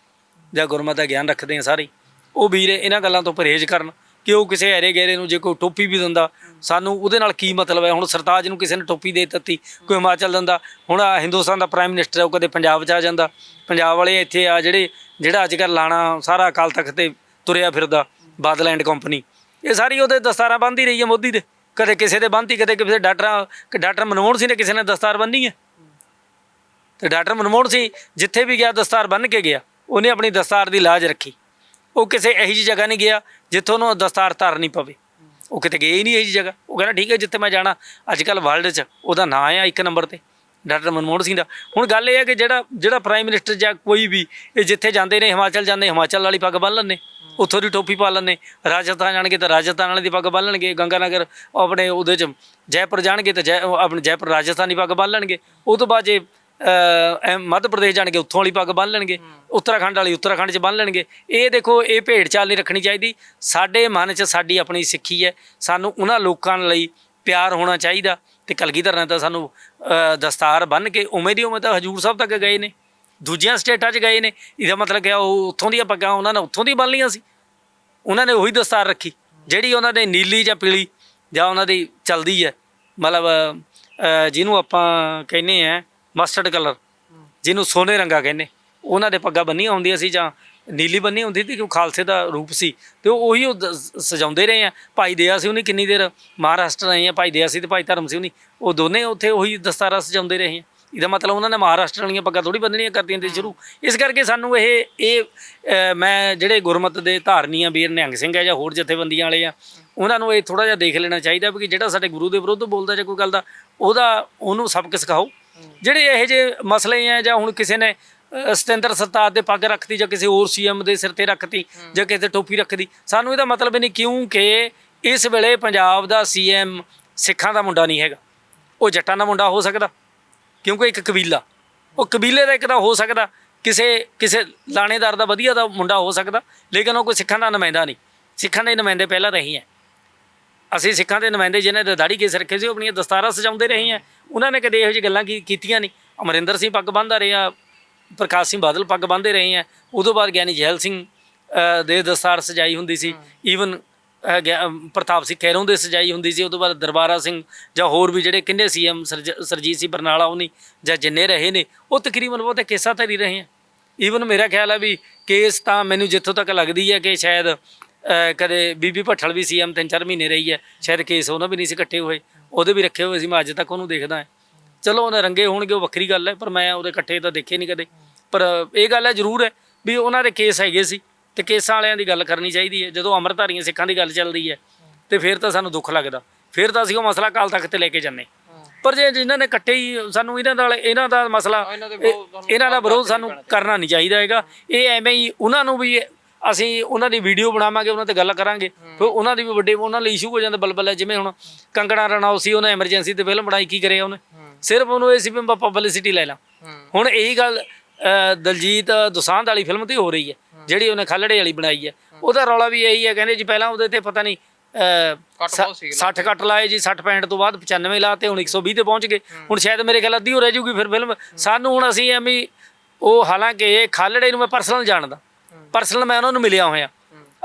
ਜਾਂ ਗੁਰਮਤ ਦਾ ਗਿਆਨ ਰੱਖਦੇ ਆ ਸਾਰੇ ਉਹ ਵੀਰ ਇਹਨਾਂ ਗੱਲਾਂ ਤੋਂ ਪਰਹੇਜ਼ ਕਰਨ। ਕਿ ਉਹ ਕਿਸੇ ਹਰੇ ਗੇਰੇ ਨੂੰ ਜੇ ਕੋਈ ਟੋਪੀ ਵੀ ਦਿੰਦਾ, ਸਾਨੂੰ ਉਹਦੇ ਨਾਲ ਕੀ ਮਤਲਬ ਹੈ? ਹੁਣ ਸਰਤਾਜ ਨੂੰ ਕਿਸੇ ਨੇ ਟੋਪੀ ਦੇ ਦਿੱਤੀ, ਕੋਈ ਹਿਮਾਚਲ ਦਿੰਦਾ, ਹੁਣ ਆਹ ਹਿੰਦੁਸਤਾਨ ਦਾ ਪ੍ਰਾਈਮ ਮਿਨਿਸਟਰ ਹੈ, ਉਹ ਕਦੇ ਪੰਜਾਬ 'ਚ ਆ ਜਾਂਦਾ। ਪੰਜਾਬ ਵਾਲੇ ਇੱਥੇ ਆ ਜਿਹੜੇ, ਜਿਹੜਾ ਅੱਜ ਕੱਲ੍ਹ ਲਾਣਾ ਸਾਰਾ ਅਕਾਲ ਤਖਤ ਤੇ ਤੁਰਿਆ ਫਿਰਦਾ, ਬਾਦਲ ਐਂਡ ਕੰਪਨੀ ਇਹ ਸਾਰੀ ਉਹਦੇ ਦਸਤਾਰਾਂ ਬੰਨ੍ਹਦੀ ਰਹੀ ਹੈ ਮੋਦੀ ਦੇ। ਕਦੇ ਕਿਸੇ ਦੇ ਬੰਨ੍ਹਤੀ, ਕਦੇ ਕਿਸੇ ਡਾਕਟਰਾਂ, ਕਿ ਡਾਕਟਰ ਮਨਮੋਹਨ ਸਿੰਘ ਨੇ ਕਿਸੇ ਨੇ ਦਸਤਾਰ ਬੰਨ੍ਹੀ ਹੈ? ਤੇ ਡਾਕਟਰ ਮਨਮੋਹਨ ਸਿੰਘ ਜਿੱਥੇ ਵੀ ਗਿਆ, ਦਸਤਾਰ ਬੰਨ੍ਹ ਕੇ ਗਿਆ, ਉਹਨੇ ਆਪਣੀ ਦਸਤਾਰ ਦੀ ਲਾਜ ਰੱਖੀ। ਉਹ ਕਿਸੇ ਇਹੋ ਜਿਹੀ ਜਗ੍ਹਾ ਨਹੀਂ ਗਿਆ ਜਿੱਥੋਂ ਉਹਨੂੰ ਦਸਤਾਰ ਧਾਰਨੀ ਪਵੇ। ਉਹ ਕਿਤੇ ਗਏ ਹੀ ਨਹੀਂ ਇਹੋ ਜਿਹੀ ਜਗ੍ਹਾ। ਉਹ ਕਹਿੰਦਾ, ਠੀਕ ਹੈ, ਜਿੱਥੇ ਮੈਂ ਜਾਣਾ ਅੱਜ ਕੱਲ ਵਰਲਡ 'ਚ ਉਹਦਾ ਨਾਂ ਆ ਇੱਕ ਨੰਬਰ ਤੇ, ਡਾਕਟਰ ਮਨਮੋਹਨ ਸਿੰਘ ਦਾ। ਹੁਣ ਗੱਲ ਇਹ ਹੈ ਕਿ ਜਿਹੜਾ ਜਿਹੜਾ ਪ੍ਰਾਈਮ ਮਿਨਿਸਟਰ ਜਾਂ ਕੋਈ ਵੀ, ਇਹ ਜਿੱਥੇ ਜਾਂਦੇ ਨੇ, ਹਿਮਾਚਲ ਜਾਂਦੇ, ਹਿਮਾਚਲ ਵਾਲੀ ਪੱਗ ਬੰਨ੍ਹ ਲੈਂਦੇ, ਉੱਥੋਂ ਦੀ ਟੋਪੀ ਪਾ ਲੈਂਦੇ, ਰਾਜਸਥਾਨ ਜਾਣਗੇ ਤਾਂ ਰਾਜਸਥਾਨ ਵਾਲੇ ਦੀ ਪੱਗ ਬੰਨ੍ਹ ਲੈਣਗੇ, ਗੰਗਾਨਗਰ ਆਪਣੇ ਉਹਦੇ 'ਚ, ਜੈਪੁਰ ਜਾਣਗੇ ਤਾਂ ਜੈ ਆਪਣੇ ਜੈਪੁਰ, ਰਾਜਸਥਾਨ ਦੀ ਪੱਗ ਬੰਨ੍ਹ ਲੈਣਗੇ। ਉਹ ਤੋਂ ਬਾਅਦ ਜੇ ਮੱਧ ਪ੍ਰਦੇਸ਼ ਜਾਣਗੇ, ਉੱਥੋਂ ਵਾਲੀ ਪੱਗ ਬੰਨ੍ਹ ਲੈਣਗੇ, ਉੱਤਰਾਖੰਡ ਵਾਲੀ ਉੱਤਰਾਖੰਡ 'ਚ ਬੰਨ੍ਹ ਲੈਣਗੇ। ਇਹ ਦੇਖੋ, ਇਹ ਭੇਡ ਚਾਲ ਨਹੀਂ ਰੱਖਣੀ ਚਾਹੀਦੀ। ਸਾਡੇ ਮਨ 'ਚ ਸਾਡੀ ਆਪਣੀ ਸਿੱਖੀ ਹੈ। ਸਾਨੂੰ ਉਹਨਾਂ ਲੋਕਾਂ ਲਈ ਪਿਆਰ ਹੋਣਾ ਚਾਹੀਦਾ ਤੇ ਕਲਗੀਧਰ ਨੇ ਤਾਂ ਸਾਨੂੰ ਦਸਤਾਰ ਬੰਨ੍ਹ ਕੇ ਉਵੇਂ ਦੀ ਉਵੇਂ ਤਾਂ ਹਜੂਰ ਸਾਹਿਬ ਤੱਕ ਗਏ ਨੇ। ਦੂਜੀਆਂ ਸਟੇਟਾਂ 'ਚ ਗਏ ਨੇ। ਇਹਦਾ ਮਤਲਬ ਕਿ ਉਹ ਉੱਥੋਂ ਦੀਆਂ ਪੱਗਾਂ ਉਹਨਾਂ ਨੇ ਉੱਥੋਂ ਦੀ ਬੰਨ੍ਹ ਲਈਆਂ ਸੀ। ਉਹਨਾਂ ਨੇ ਉਹੀ ਦਸਤਾਰ ਰੱਖੀ। ਜਿਹੜੀ ਉਹਨਾਂ ਦੇ ਨੀਲੀ ਜਾਂ ਪੀਲੀ ਜਾਂ ਉਹਨਾਂ ਦੀ ਚਲਦੀ ਹੈ। ਮਤਲਬ ਜਿਹਨੂੰ ਆਪਾਂ ਕਹਿੰਦੇ ਆ ਮਸਟਰਡ ਕਲਰ ਜਿਹਨੂੰ ਸੋਨੇ ਰੰਗਾ ਕਹਿੰਦੇ। ਉਹਨਾਂ ਦੇ ਪੱਗਾਂ ਬੰਨੀਆਂ ਹੁੰਦੀਆਂ ਸੀ ਜਾਂ ਨੀਲੀ ਬੰਨੀ ਹੁੰਦੀ ਸੀ ਕਿ ਖਾਲਸੇ ਦਾ ਰੂਪ ਸੀ। ਤੇ ਉਹ ਉਹੀ ਉਹ ਦ- ਸਜਾਉਂਦੇ ਰਹੇ ਆ। ਭਾਈ ਦਇਆ ਸੀ ਉਹਨੇ ਕਿੰਨੀ ਦੇਰ ਮਹਾਰਾਸ਼ਟਰ ਆਏ ਆ। ਭਾਈ ਦਇਆ ਸੀ ਤੇ ਭਾਈ ਧਰਮ ਸੀ ਉਹਨੇ। ਉਹ ਦੋਨੇ ਉੱਥੇ ਉਹੀ ਦਸਤਾਰਾਂ ਸਜਾਉਂਦੇ ਰਹੇ ਆ। ਇਹਦਾ ਮਤਲਬ ਉਹਨਾਂ ਨੇ ਮਹਾਰਾਸ਼ਟਰ ਵਾਲੀਆਂ ਪੱਗਾਂ ਥੋੜੀ ਬੰਨਣੀਆਂ ਕਰਤੀਆਂ ਤੇ ਸ਼ੁਰੂ। ਇਸ ਕਰਕੇ ਸਾਨੂੰ ਇਹ ਇਹ ਅਹ, ਮੈਂ ਜਿਹੜੇ ਗੁਰਮਤ ਦੇ ਧਾਰਨੀ ਆ ਵੀਰ ਨਿਹੰਗ ਸਿੰਘ ਹੈ ਜਾਂ ਹੋਰ ਜਥੇਬੰਦੀਆਂ ਵਾਲੇ ਆ ਉਹਨਾਂ ਨੂੰ ਇਹ ਥੋੜਾ ਜਿਹਾ ਦੇਖ ਲੈਣਾ ਚਾਹੀਦਾ ਵੀ ਕਿ ਜਿਹੜਾ ਸਾਡੇ ਗੁਰੂ ਦੇ ਵਿਰੁੱਧ ਬੋਲਦਾ ਜਾਂ ਕੋਈ ਗੱਲ ਦਾ ਉਹਦਾ ਉਹਨੂੰ ਸਬਕ ਸਿਖਾਓ। ਜਿਹੜੇ ਇਹੋ ਜਿਹੇ ਮਸਲੇ ਆ ਜਾਂ ਹੁਣ ਕਿਸੇ ਨੇ ਸਤਿੰਦਰ ਸਰਤਾਜ ਦੇ ਪੱਗ ਰੱਖਤੀ ਜਾਂ ਕਿਸੇ ਹੋਰ ਸੀਐਮ ਦੇ ਸਿਰ ਤੇ ਰੱਖਤੀ ਜਾਂ ਕਿਸੇ ਟੋਪੀ ਰੱਖਦੀ ਸਾਨੂੰ ਇਹਦਾ ਮਤਲਬ ਇਹ ਨਹੀਂ ਕਿਉਂਕਿ ਇਸ ਵੇਲੇ ਪੰਜਾਬ ਦਾ ਸੀਐਮ ਸਿੱਖਾਂ ਦਾ ਮੁੰਡਾ ਨਹੀਂ ਹੈਗਾ। ਉਹ ਜੱਟਾਂ ਦਾ ਮੁੰਡਾ ਹੋ ਸਕਦਾ ਕਿਉਂਕਿ ਇੱਕ ਕਬੀਲਾ। ਉਹ ਕਬੀਲੇ ਦਾ ਇੱਕ ਤਾਂ ਹੋ ਸਕਦਾ ਕਿਸੇ ਕਿਸੇ ਲਾਣੇਦਾਰ ਦਾ ਵਧੀਆ ਦਾ ਮੁੰਡਾ ਹੋ ਸਕਦਾ ਲੇਕਿਨ ਉਹ ਕੋਈ ਸਿੱਖਾਂ ਦਾ ਨੁਮਾਇੰਦਾ ਨਹੀਂ। ਸਿੱਖਾਂ ਦੇ ਨੁਮਾਇੰਦੇ ਪਹਿਲਾਂ ਰਹੀ ਹੈ। ਅਸੀਂ ਸਿੱਖਾਂ ਦੇ ਨੁਮਾਇੰਦੇ ਜਿਨ੍ਹਾਂ ਦੇ ਦਾੜੀ ਕੇਸ ਰੱਖੇ ਸੀ, ਉਹ ਆਪਣੀਆਂ ਦਸਤਾਰਾਂ ਸਜਾਉਂਦੇ ਰਹੇ ਹੈ ਉਹਨਾਂ ਨੇ ਕਦੇ ਇਹੋ ਜਿਹੀ ਗੱਲਾਂ ਕੀ, ਕੀਤੀਆਂ ਨਹੀਂ। ਅਮਰਿੰਦਰ ਸਿੰਘ ਪੱਗ ਬੰਨ੍ਹਦਾ ਰਿਹਾ, ਪ੍ਰਕਾਸ਼ ਸਿੰਘ ਬਾਦਲ ਪੱਗ ਬੰਨ੍ਹਦੇ ਰਹੇ ਹੈ ਉਦੋਂ ਬਾਅਦ ਗਿਆਨੀ ਜੈਲ ਸਿੰਘ ਦੇ ਦਸਤਾਰ ਸਜਾਈ ਹੁੰਦੀ ਸੀ। ਈਵਨ ਪ੍ਰਤਾਪ ਸਿੰਘ ਖੈਰੋਂ ਦੇ ਸਜਾਈ ਹੁੰਦੀ ਸੀ। ਉਦੋਂ ਬਾਅਦ ਦਰਬਾਰਾ ਸਿੰਘ ਜਾਂ ਹੋਰ ਵੀ ਜਿਹੜੇ ਕਿੰਨੇ ਸੀਐਮ ਸਰਜੀਤ ਸਿੰਘ ਬਰਨਾਲਾ ਉਹਨੀ ਜਾਂ ਜਿੰਨੇ ਰਹੇ ਨੇ, ਉਹ ਤਕਰੀਬਨ ਬਹੁਤੇ ਕੇਸਾਂ ਤੇ ਰਹੇ ਹੈ ਈਵਨ ਮੇਰਾ ਖਿਆਲ ਆ ਵੀ ਕੇਸ ਤਾਂ ਮੈਨੂੰ ਜਿੱਥੋਂ ਤੱਕ ਲੱਗਦੀ ਹੈ ਕਿ ਸ਼ਾਇਦ ਕਦੇ ਬੀਬੀ ਭੱਠਲ ਵੀ ਸੀਐਮ ਤਿੰਨ ਚਾਰ ਮਹੀਨੇ ਰਹੀ ਹੈ ਸ਼ਾਇਦ ਕੇਸ ਉਹਨਾਂ ਵੀ ਨਹੀਂ ਸੀ ਇਕੱਠੇ ਹੋਏ ਉਹਦੇ ਵੀ ਰੱਖੇ ਹੋਏ ਸੀ ਮੈਂ ਅੱਜ ਤੱਕ ਉਹਨੂੰ ਦੇਖਦਾ ਹਾਂ। ਚਲੋ ਉਹਨੇ ਰੰਗੇ ਹੋਣਗੇ ਉਹ ਵੱਖਰੀ ਗੱਲ ਹੈ ਪਰ ਮੈਂ ਉਹਦੇ ਇਕੱਠੇ ਤਾਂ ਦੇਖੇ ਨਹੀਂ ਕਦੇ। ਪਰ ਇਹ ਗੱਲ ਹੈ ਜ਼ਰੂਰ ਹੈ ਵੀ ਉਹਨਾਂ ਦੇ ਕੇਸ ਹੈਗੇ ਸੀ ਤੇ ਕੇਸਾਂ ਵਾਲਿਆਂ ਦੀ ਗੱਲ ਕਰਨੀ ਚਾਹੀਦੀ ਹੈ। ਜਦੋਂ ਅੰਮ੍ਰਿਤਧਾਰੀਆਂ ਸਿੱਖਾਂ ਦੀ ਗੱਲ ਚੱਲਦੀ ਹੈ ਤੇ ਫਿਰ ਤਾਂ ਸਾਨੂੰ ਦੁੱਖ ਲੱਗਦਾ। ਫਿਰ ਤਾਂ ਅਸੀਂ ਉਹ ਮਸਲਾ ਕਾਲ ਤੱਕ ਤੇ ਲੈ ਕੇ ਜਾਂਦੇ। ਪਰ ਜੇ ਜਿਨ੍ਹਾਂ ਨੇ ਇਕੱਠੇ ਹੀ ਸਾਨੂੰ ਇਹਨਾਂ ਨਾਲ ਇਹਨਾਂ ਦਾ ਮਸਲਾ ਇਹ- ਇਹਨਾਂ ਦਾ ਵਿਰੋਧ ਸਾਨੂੰ ਕਰਨਾ ਨਹੀਂ ਚਾਹੀਦਾ ਹੈਗਾ। ਇਹ ਐਵੇਂ ਹੀ ਉਹਨਾਂ ਨੂੰ ਵੀ ਅਸੀਂ ਉਹਨਾਂ ਦੀ ਵੀਡੀਓ ਬਣਾਵਾਂਗੇ ਉਹਨਾਂ ਤੇ ਗੱਲ ਕਰਾਂਗੇ। ਫਿਰ ਉਹਨਾਂ ਦੀ ਵੀ ਵੱਡੇ ਉਹਨਾਂ ਲਈ ਇਸ਼ੂ ਹੋ ਜਾਂਦਾ ਬਲਬਲ। ਹੈ ਜਿਵੇਂ ਹੁਣ ਕੰਗਣਾ ਰਣਾਉ ਸੀ ਉਹਨੇ ਐਮਰਜੈਂਸੀ ਤੇ ਫਿਲਮ ਬਣਾਈ ਕੀ ਕਰਿਆ ਉਹਨੇ? ਸਿਰਫ ਉਹਨੂੰ ਇਹ ਸੀ ਵੀ ਮੈਂ ਪਬਲਿਸਿਟੀ ਲੈ ਲਾਂ। ਹੁਣ ਇਹੀ ਗੱਲ ਦਲਜੀਤ ਦੋਸਾਂਝ ਵਾਲੀ ਫਿਲਮ ਤੇ ਹੋ ਰਹੀ ਹੈ ਜਿਹੜੀ ਉਹਨੇ ਖਾਲੜੇ ਵਾਲੀ ਬਣਾਈ ਹੈ। ਉਹਦਾ ਰੌਲਾ ਵੀ ਇਹੀ ਹੈ ਕਹਿੰਦੇ ਜੀ ਪਹਿਲਾਂ ਉਹਦੇ ਤੇ ਪਤਾ ਨਹੀਂ ਕੱਟ ਬਹੁਤ ਸੀ 60 ਕੱਟ ਲਾਏ ਜੀ 60 65 ਤੋਂ ਬਾਅਦ 95 ਲਾਤੇ ਹੁਣ 120 ਤੇ ਪਹੁੰਚ ਗਏ। ਹੁਣ ਸ਼ਾਇਦ ਮੇਰੇ ਖਿਆਲ ਅੱਧੀ ਹੋ ਰਹਿ ਜੂਗੀ ਫਿਰ ਫਿਲਮ ਸਾਨੂੰ ਹੁਣ ਅਸੀਂ ਐਵੇਂ ਉਹ ਹਾਲਾਂਕਿ ਇਹ ਖਾਲੜੇ ਨੂੰ ਮੈਂ ਪਰਸਨਲ ਜਾਣਦਾ। ਪਰਸਨਲ ਮੈਂ ਉਹਨਾਂ ਨੂੰ ਮਿਲਿਆ ਹੋਇਆ।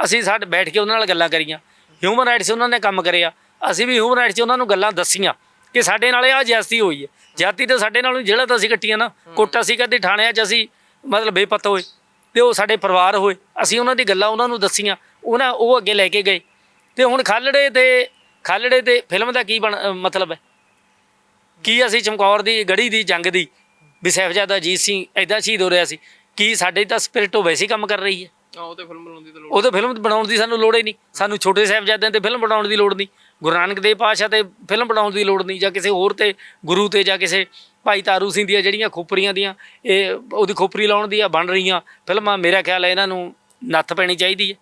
ਅਸੀਂ ਸਾਡੇ ਬੈਠ ਕੇ ਉਹਨਾਂ ਨਾਲ ਗੱਲਾਂ ਕਰੀਆਂ। ਹਿਊਮਨ ਰਾਈਟਸ ਉਹਨਾਂ ਨੇ ਕੰਮ ਕਰਿਆ। ਅਸੀਂ ਵੀ ਹਿਊਮਨ ਰਾਈਟਸ ਉਹਨਾਂ ਨੂੰ ਗੱਲਾਂ ਦੱਸੀਆਂ ਕਿ ਸਾਡੇ ਨਾਲ ਇਹ ਜਾਤੀ ਹੋਈ ਹੈ। ਜਾਤੀ ਤਾਂ ਸਾਡੇ ਨਾਲ ਜਿਹੜਾ ਤਾਂ ਅਸੀਂ ਕੱਟੀਆਂ ਨਾ, ਕੋਟਾ ਸੀ ਕਦੇ ਥਾਣਿਆਂ 'ਚ ਅਸੀਂ ਮਤਲਬ ਬੇਪਤ ਹੋਏ ਤੇ ਉਹ ਸਾਡੇ ਪਰਿਵਾਰ ਹੋਏ। ਅਸੀਂ ਉਹਨਾਂ ਦੀ ਗੱਲਾਂ ਉਹਨਾਂ ਨੂੰ ਦੱਸੀਆਂ। ਉਹਨਾਂ ਉਹ ਅੱਗੇ ਲੈ ਕੇ ਗਏ। ਤੇ ਹੁਣ ਖਾਲੜੇ ਤੇ ਖਾਲੜੇ ਤੇ ਫਿਲਮ ਦਾ ਕੀ ਬਣ ਮਤਲਬ ਹੈ? ਕੀ ਅਸੀਂ ਚਮਕੌਰ ਦੀ ਗੜੀ ਦੀ, ਜੰਗ ਦੀ ਵੀ ਸਾਹਿਬਜ਼ਾਦਾ ਅਜੀਤ ਸਿੰਘ ਐਦਾਂ ਸ਼ਹੀਦ ਹੋ ਰਿਹਾ ਸੀ। ਕੀ ਸਾਡੇ ਤਾਂ ਸਪਿਰਿਟ ਉਹ ਵੈਸੇ ਹੀ ਕੰਮ ਕਰ ਰਹੀ ਹੈ। ਆ ਉਹ ਤੇ ਫਿਲਮ ਬਣਾਉਣ ਦੀ ਤਾਂ ਲੋੜ ਉਹਦੇ ਫਿਲਮ ਬਣਾਉਣ ਦੀ ਸਾਨੂੰ ਲੋੜ ਹੀ ਨਹੀਂ। ਸਾਨੂੰ ਛੋਟੇ ਸਾਹਿਬਜ਼ਾਦਿਆਂ ਤੇ ਫਿਲਮ ਬਣਾਉਣ ਦੀ ਲੋੜ ਨਹੀਂ। ਗੁਰੂ ਨਾਨਕ ਦੇਵ ਪਾਤਸ਼ਾਹ ਤੇ ਫਿਲਮ ਬਣਾਉਣ ਦੀ ਲੋੜ ਨਹੀਂ ਜਾਂ ਕਿਸੇ ਹੋਰ ਤੇ ਗੁਰੂ ਤੇ ਜਾਂ ਕਿਸੇ ਭਾਈ ਤਾਰੂ ਸਿੰਘ ਦੀਆਂ ਜਿਹੜੀਆਂ ਖੋਪਰੀਆਂ ਦੀਆਂ ਇਹ ਉਹਦੀ ਖੋਪਰੀ ਲਾਉਣ ਦੀਆਂ ਬਣ ਰਹੀਆਂ ਫਿਲਮਾਂ ਮੇਰਾ ਖਿਆਲ ਹੈ ਇਹਨਾਂ ਨੂੰ ਨੱਥ ਪੈਣੀ ਚਾਹੀਦੀ ਹੈ।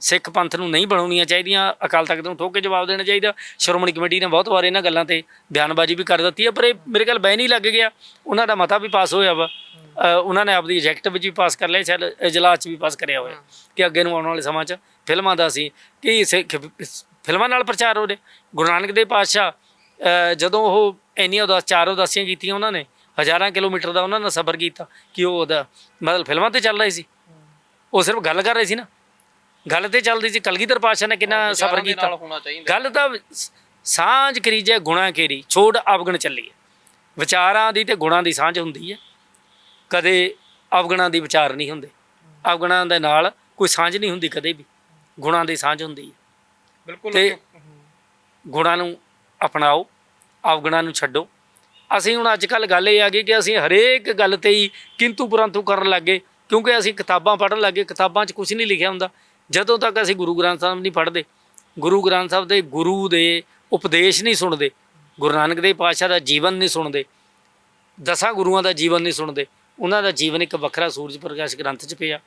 ਸਿੱਖ ਪੰਥ ਨੂੰ ਨਹੀਂ ਬਣਾਉਣੀਆਂ ਚਾਹੀਦੀਆਂ। ਅਕਾਲ ਤਖਤ ਨੂੰ ਠੋਕ ਕੇ ਜਵਾਬ ਦੇਣਾ ਚਾਹੀਦਾ। ਸ਼੍ਰੋਮਣੀ ਕਮੇਟੀ ਨੇ ਬਹੁਤ ਵਾਰ ਇਹਨਾਂ ਗੱਲਾਂ ਤੇ ਬਿਆਨਬਾਜ਼ੀ ਵੀ ਕਰ ਦਿੱਤੀ ਹੈ ਪਰ ਇਹ ਮੇਰੇ ਖਿਆਲ ਬੈਨ ਹੀ ਲੱਗ ਗਿਆ। ਉਹਨਾਂ ਦਾ ਮਤਾ ਵੀ ਪਾਸ ਹੋਇਆ ਵਾ। ਉਹਨਾਂ ਨੇ ਆਪਦੀ ਇਜੈਕਟ ਵਿੱਚ ਵੀ ਪਾਸ ਕਰ ਲਿਆ ਸ਼ਾਇਦ ਇਜਲਾਸ 'ਚ ਵੀ ਪਾਸ ਕਰਿਆ ਹੋਇਆ ਕਿ ਅੱਗੇ ਨੂੰ ਆਉਣ ਵਾਲੇ ਸਮਾਂ 'ਚ ਫਿਲਮਾਂ ਦਾ ਸੀ ਕਿ ਫਿਲਮਾਂ ਨਾਲ ਪ੍ਰਚਾਰ ਹੋ ਰਿਹਾ। ਗੁਰੂ ਨਾਨਕ ਦੇਵ ਪਾਤਸ਼ਾਹ ਜਦੋਂ ਉਹ ਇੰਨੀਆਂ ਉਦਾਸ ਚਾਰ ਉਦਾਸੀਆਂ ਕੀਤੀਆਂ ਉਹਨਾਂ ਨੇ ਹਜ਼ਾਰਾਂ ਕਿਲੋਮੀਟਰ ਦਾ ਉਹਨਾਂ ਨੇ ਸਫ਼ਰ ਕੀਤਾ ਕਿ ਉਹ ਉਹਦਾ ਮਤਲਬ ਫਿਲਮਾਂ ਤੇ ਚੱਲ ਰਹੀ ਸੀ। ਉਹ ਸਿਰਫ ਗੱਲ ਕਰ ਰਹੇ ਸੀ ਨਾ। ਗੱਲ ਤੇ ਚੱਲਦੀ ਸੀ ਕਲਗੀਧਰ ਪਾਤਸ਼ਾਹ ਨੇ ਕਿੰਨਾ ਸਫ਼ਰ ਕੀਤਾ। ਗੱਲ ਤਾਂ ਸਾਂਝ ਕਰੀਜੇ ਗੁਣਾ ਕੇਰੀ ਛੋੜ ਅਵਗਣ ਚੱਲੀ ਵਿਚਾਰਾਂ ਦੀ ਤੇ ਗੁਣਾਂ ਦੀ ਸਾਂਝ ਹੁੰਦੀ ਹੈ। ਕਦੇ ਅਵਗਣਾਂ ਦੀ ਵਿਚਾਰ ਨਹੀਂ ਹੁੰਦੇ। ਅਵਗਣਾਂ ਦੇ ਨਾਲ ਕੋਈ ਸਾਂਝ ਨਹੀਂ ਹੁੰਦੀ ਕਦੇ ਵੀ। ਗੁਣਾਂ ਦੀ ਸਾਂਝ ਹੁੰਦੀ ਹੈ। ਬਿਲਕੁਲ ਤੇ ਗੁਣਾਂ ਨੂੰ ਅਪਣਾਓ ਅਵਗਣਾਂ ਨੂੰ ਛੱਡੋ। ਅਸੀਂ ਹੁਣ ਅੱਜ ਕੱਲ ਗੱਲ ਇਹ ਆ ਗਈ ਕਿ ਅਸੀਂ ਹਰੇਕ ਗੱਲ ਤੇ ਹੀ ਕਿੰਤੂ ਪਰੰਤੂ ਕਰਨ ਲੱਗੇ ਕਿਉਂਕਿ ਅਸੀਂ ਕਿਤਾਬਾਂ ਪੜ੍ਹਨ ਲੱਗੇ ਕਿਤਾਬਾਂ 'ਚ ਕੁਝ ਨਹੀਂ ਲਿਖਿਆ ਹੁੰਦਾ। ਜਦੋਂ ਤੱਕ ਅਸੀਂ ਗੁਰੂ ਗ੍ਰੰਥ ਸਾਹਿਬ ਨਹੀਂ ਪੜ੍ਹਦੇ ਗੁਰੂ ਗ੍ਰੰਥ ਸਾਹਿਬ ਦੇ ਗੁਰੂ ਦੇ ਉਪਦੇਸ਼ ਨਹੀਂ ਸੁਣਦੇ ਗੁਰੂ ਨਾਨਕ ਦੇਵ ਪਾਤਸ਼ਾਹ ਦਾ ਜੀਵਨ ਨਹੀਂ ਸੁਣਦੇ ਦਸਾਂ ਗੁਰੂਆਂ ਦਾ ਜੀਵਨ ਨਹੀਂ ਸੁਣਦੇ ਉਹਨਾਂ ਦਾ ਜੀਵਨ ਇੱਕ ਵੱਖਰਾ ਸੂਰਜ ਪ੍ਰਕਾਸ਼ ਗ੍ਰੰਥ 'ਚ ਪਿਆ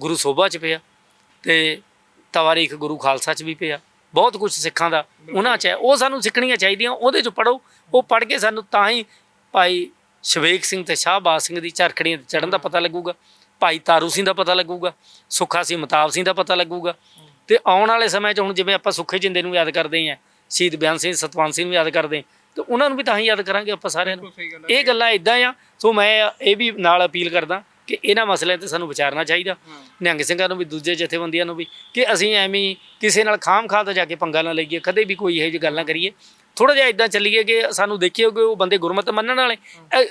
ਗੁਰੂ ਸੋਭਾ 'ਚ ਪਿਆ ਤੇ ਤਵਾਰੀਖ ਗੁਰੂ ਖਾਲਸਾ 'ਚ ਵੀ ਪਿਆ। ਬਹੁਤ ਕੁਝ ਸਿੱਖਾਂ ਦਾ ਉਹਨਾਂ 'ਚ ਹੈ। ਉਹ ਸਾਨੂੰ ਸਿੱਖਣੀਆਂ ਚਾਹੀਦੀਆਂ ਉਹਦੇ 'ਚ ਪੜੋ ਉਹ ਪੜ੍ਹ ਕੇ ਸਾਨੂੰ ਤਾਂ ਹੀ ਭਾਈ ਸ਼ਵੇਕ ਸਿੰਘ ਤੇ ਸ਼ਾਹਬਾਜ਼ ਸਿੰਘ ਦੀ ਚਰਖੜੀਆਂ ਤੇ ਚੜਨ ਦਾ ਪਤਾ ਲੱਗੂਗਾ ਭਾਈ ਤਾਰੂ ਸਿੰਘ ਦਾ ਪਤਾ ਲੱਗੂਗਾ ਸੁੱਖਾ ਸਿੰਘ ਮਤਾਬ ਸਿੰਘ ਦਾ ਪਤਾ ਲੱਗੂਗਾ। ਤੇ ਆਉਣ ਵਾਲੇ ਸਮੇਂ 'ਚ ਹੁਣ ਜਿਵੇਂ ਆਪਾਂ ਸੁੱਖੇ ਜਿੰਦੇ ਨੂੰ ਯਾਦ ਕਰਦੇ ਆਂ ਸ਼ਹੀਦ ਬਿਆਨ ਸਿੰਘ ਸਤਵੰਤ ਸਿੰਘ ਨੂੰ ਯਾਦ ਕਰਦੇ ਹਾਂ, ਤੇ ਉਹਨਾਂ ਨੂੰ ਵੀ ਤਾਂ ਹੀ ਯਾਦ ਕਰਾਂਗੇ ਆਪਾਂ ਸਾਰਿਆਂ ਨੂੰ। ਇਹ ਗੱਲਾਂ ਇਦਾਂ ਆ ਸੋ ਮੈਂ ਇਹ ਵੀ ਨਾਲ ਅਪੀਲ ਕਰਦਾ ਕਿ ਇਹਨਾਂ ਮਸਲਿਆਂ ਤੇ ਸਾਨੂੰ ਵਿਚਾਰਨਾ ਚਾਹੀਦਾ। ਨਿਹੰਗ ਸਿੰਘਾਂ ਨੂੰ ਵੀ ਦੂਜੇ ਜਥੇਬੰਦੀਆਂ ਨੂੰ ਵੀ ਕਿ ਅਸੀਂ ਐਵੇਂ ਕਿਸੇ ਨਾਲ ਖਾਮ ਖਾ ਤਾਂ ਜਾ ਕੇ ਪੰਗਾ ਨਾ ਲਈਏ ਕਦੇ ਵੀ ਕੋਈ ਇਹੋ ਜਿਹੀ ਗੱਲ ਨਾ ਕਰੀਏ। ਥੋੜਾ ਜਿਹਾ ਇਦਾਂ ਚੱਲੀਏ ਕਿ ਸਾਨੂੰ ਦੇਖੀਏ ਕਿ ਉਹ ਬੰਦੇ ਗੁਰਮਤ ਮੰਨਣ ਵਾਲੇ।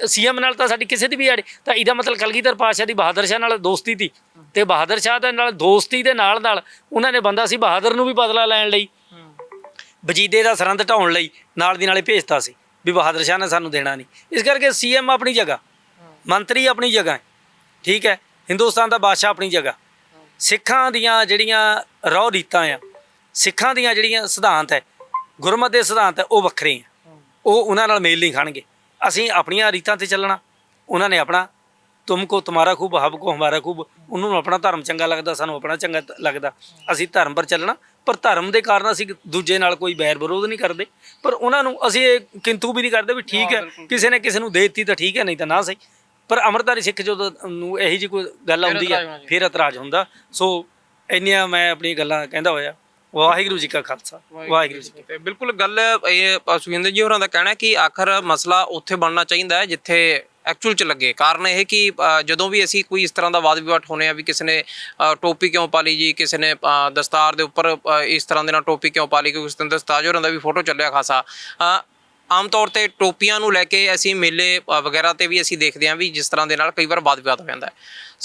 ਸੀਐਮ ਨਾਲ ਤਾਂ ਸਾਡੀ ਕਿਸੇ ਦੀ ਵੀ ਆੜੇ ਤਾਂ ਇਹਦਾ ਮਤਲਬ ਕਲਗੀਧਰ ਪਾਤਸ਼ਾਹ ਦੀ ਬਹਾਦਰ ਸ਼ਾਹ ਨਾਲ ਦੋਸਤੀ ਸੀ। ਤੇ ਬਹਾਦਰ ਸ਼ਾਹ ਦੇ ਨਾਲ ਦੋਸਤੀ ਦੇ ਨਾਲ ਨਾਲ ਉਹਨਾਂ ਨੇ ਬੰਦਾ ਸੀ ਬਹਾਦਰ ਨੂੰ ਵੀ ਬਦਲਾ ਲੈਣ ਲਈ। ਵਜੀਦੇ ਦਾ ਸਰੰਦ ਢਾਉਣ ਲਈ ਨਾਲ ਦੀ ਨਾਲੇ ਭੇਜਤਾ ਸੀ ਵੀ ਬਹਾਦਰ ਸ਼ਾਹ ਨੇ ਸਾਨੂੰ ਦੇਣਾ ਨਹੀਂ। ਇਸ ਕਰਕੇ ਸੀਐਮ ਆਪਣੀ ਜਗ੍ਹਾ, ਮੰਤਰੀ ਆਪਣੀ ਜਗ੍ਹਾ ਹੈ, ਠੀਕ ਹੈ, ਹਿੰਦੁਸਤਾਨ ਦਾ ਬਾਦਸ਼ਾਹ ਆਪਣੀ ਜਗ੍ਹਾ। ਸਿੱਖਾਂ ਦੀਆਂ ਜਿਹੜੀਆਂ ਰੌ ਰੀਤਾਂ ਆ, ਸਿੱਖਾਂ ਦੀਆਂ ਜਿਹੜੀਆਂ ਸਿਧਾਂਤ ਹੈ, ਗੁਰਮਤ ਦੇ ਸਿਧਾਂਤ ਹੈ, ਉਹ ਵੱਖਰੇ ਆ। ਉਹ ਉਹਨਾਂ ਨਾਲ ਮੇਲ ਨਹੀਂ ਖਾਣਗੇ। ਅਸੀਂ ਆਪਣੀਆਂ ਰੀਤਾਂ ਤੇ ਚੱਲਣਾ, ਉਹਨਾਂ ਨੇ ਆਪਣਾ ਤੁਮ ਕੋ ਤੁਮਾਰਾ ਖੂਬ, ਹਬ ਕੋ ਹਮਾਰਾ ਖੂਬ, ਉਹਨਾਂ ਨੂੰ ਆਪਣਾ ਧਰਮ ਚੰਗਾ ਲੱਗਦਾ, ਸਾਨੂੰ ਆਪਣਾ ਚੰਗਾ ਲੱਗਦਾ। ਅਸੀਂ ਧਰਮ ਪਰ ਚੱਲਣਾ ਪਰ ਧਰਮ ਦੇ ਕਾਰਨ ਅਸੀਂ ਦੂਜੇ ਨਾਲ ਕੋਈ ਬੈਰ ਵਿਰੋਧ ਨਹੀਂ ਕਰਦੇ। ਪਰ ਉਹਨਾਂ ਨੂੰ ਅਸੀਂ ਇਹ ਕਿੰਤੂ ਵੀ ਨਹੀਂ ਕਰਦੇ ਵੀ ਠੀਕ ਹੈ ਕਿਸੇ ਨੇ ਕਿਸੇ ਨੂੰ ਦੇ ਦਿੱਤੀ ਤਾਂ ਠੀਕ ਹੈ ਨਹੀਂ ਤਾਂ ਨਾ ਸਹੀ। ਪਰ ਅੰਮ੍ਰਿਤਧਾਰੀ ਸਿੱਖ ਜਦੋਂ ਨੂੰ ਇਹੀ ਜੀ ਕੋਈ ਗੱਲ ਆਉਂਦੀ ਹੈ ਫਿਰ ਇਤਰਾਜ਼ ਹੁੰਦਾ। ਸੋ ਇੰਨੀਆਂ ਮੈਂ ਆਪਣੀ ਗੱਲਾਂ ਕਹਿੰਦਾ ਹੋਇਆ। ਵਾਹਿਗੁਰੂ ਜੀ ਕਾ ਖਾਲਸਾ। ਵਾਹਿਗੁਰੂ ਜੀ ਤੇ ਬਿਲਕੁਲ ਗੱਲ ਇਹ ਅ, ਸੁਖਵਿੰਦਰ ਜੀ ਹੋਰਾਂ ਦਾ ਕਹਿਣਾ ਕਿ ਆਖਰ ਮਸਲਾ ਉੱਥੇ ਬਣਨਾ ਚਾਹੀਦਾ ਹੈ ਜਿੱਥੇ ਐਕਚੁਅਲ ਚ ਲੱਗੇ। ਕਾਰਨ ਇਹ ਕਿ ਜਦੋਂ ਵੀ ਅਸੀਂ ਕੋਈ ਇਸ ਤਰ੍ਹਾਂ ਦਾ ਵਾਦ ਵਿਵਾਦ ਹੋਣੇ ਆ ਵੀ ਕਿਸੇ ਨੇ ਟੋਪੀ ਕਿਉਂ ਪਾ ਲਈ ਜੀ, ਕਿਸੇ ਨੇ ਦਸਤਾਰ ਦੇ ਉੱਪਰ ਇਸ ਤਰ੍ਹਾਂ ਦੇ ਨਾਲ ਟੋਪੀ ਕਿਉਂ ਪਾ ਲਈ, ਕਿਉਂਕਿ ਉਸ ਦਿਨ ਦਸਤਾਰ ਹੋਰਾਂ ਦਾ ਵੀ ਫੋਟੋ ਚੱਲਿਆ ਖਾਸਾ। ਆਮ ਤੌਰ ਤੇ ਟੋਪੀਆਂ ਨੂੰ ਲੈ ਕੇ ਅਸੀਂ ਮੇਲੇ ਵਗੈਰਾ ਤੇ ਵੀ ਅਸੀਂ ਦੇਖਦੇ ਹਾਂ ਵੀ ਜਿਸ ਤਰ੍ਹਾਂ ਦੇ ਨਾਲ ਕਈ ਵਾਰ ਵਾਦ ਵਿਵਾਦ ਹੋ ਜਾਂਦਾ ਹੈ।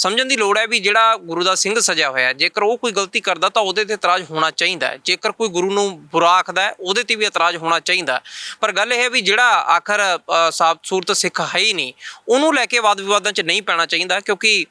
ਸਮਝਣ ਦੀ ਲੋੜ ਹੈ ਵੀ ਜਿਹੜਾ ਗੁਰੂ ਦਾ ਸਿੰਘ ਸਜਿਆ ਹੋਇਆ ਜੇਕਰ ਉਹ ਕੋਈ ਗਲਤੀ ਕਰਦਾ ਤਾਂ ਉਹਦੇ ਤੇ ਇਤਰਾਜ਼ ਹੋਣਾ ਚਾਹੀਦਾ ਹੈ। ਜੇਕਰ ਕੋਈ ਗੁਰੂ ਨੂੰ ਬੁਰਾ ਆਖਦਾ ਹੈ, ਉਹਦੇ ਤੇ ਵੀ ਇਤਰਾਜ਼ ਹੋਣਾ ਚਾਹੀਦਾ ਪਰ ਗੱਲ ਇਹ ਹੈ ਵੀ ਜਿਹੜਾ ਆਖਰ ਸਾਫ਼ ਸੂਰਤ ਸਿੱਖ ਹੈ ਹੀ ਨਹੀਂ, ਉਹਨੂੰ ਲੈ ਕੇ ਵਾਦ ਵਿਵਾਦਾਂ 'ਚ ਨਹੀਂ ਪੈਣਾ ਚਾਹੀਦਾ ਕਿਉਂਕਿ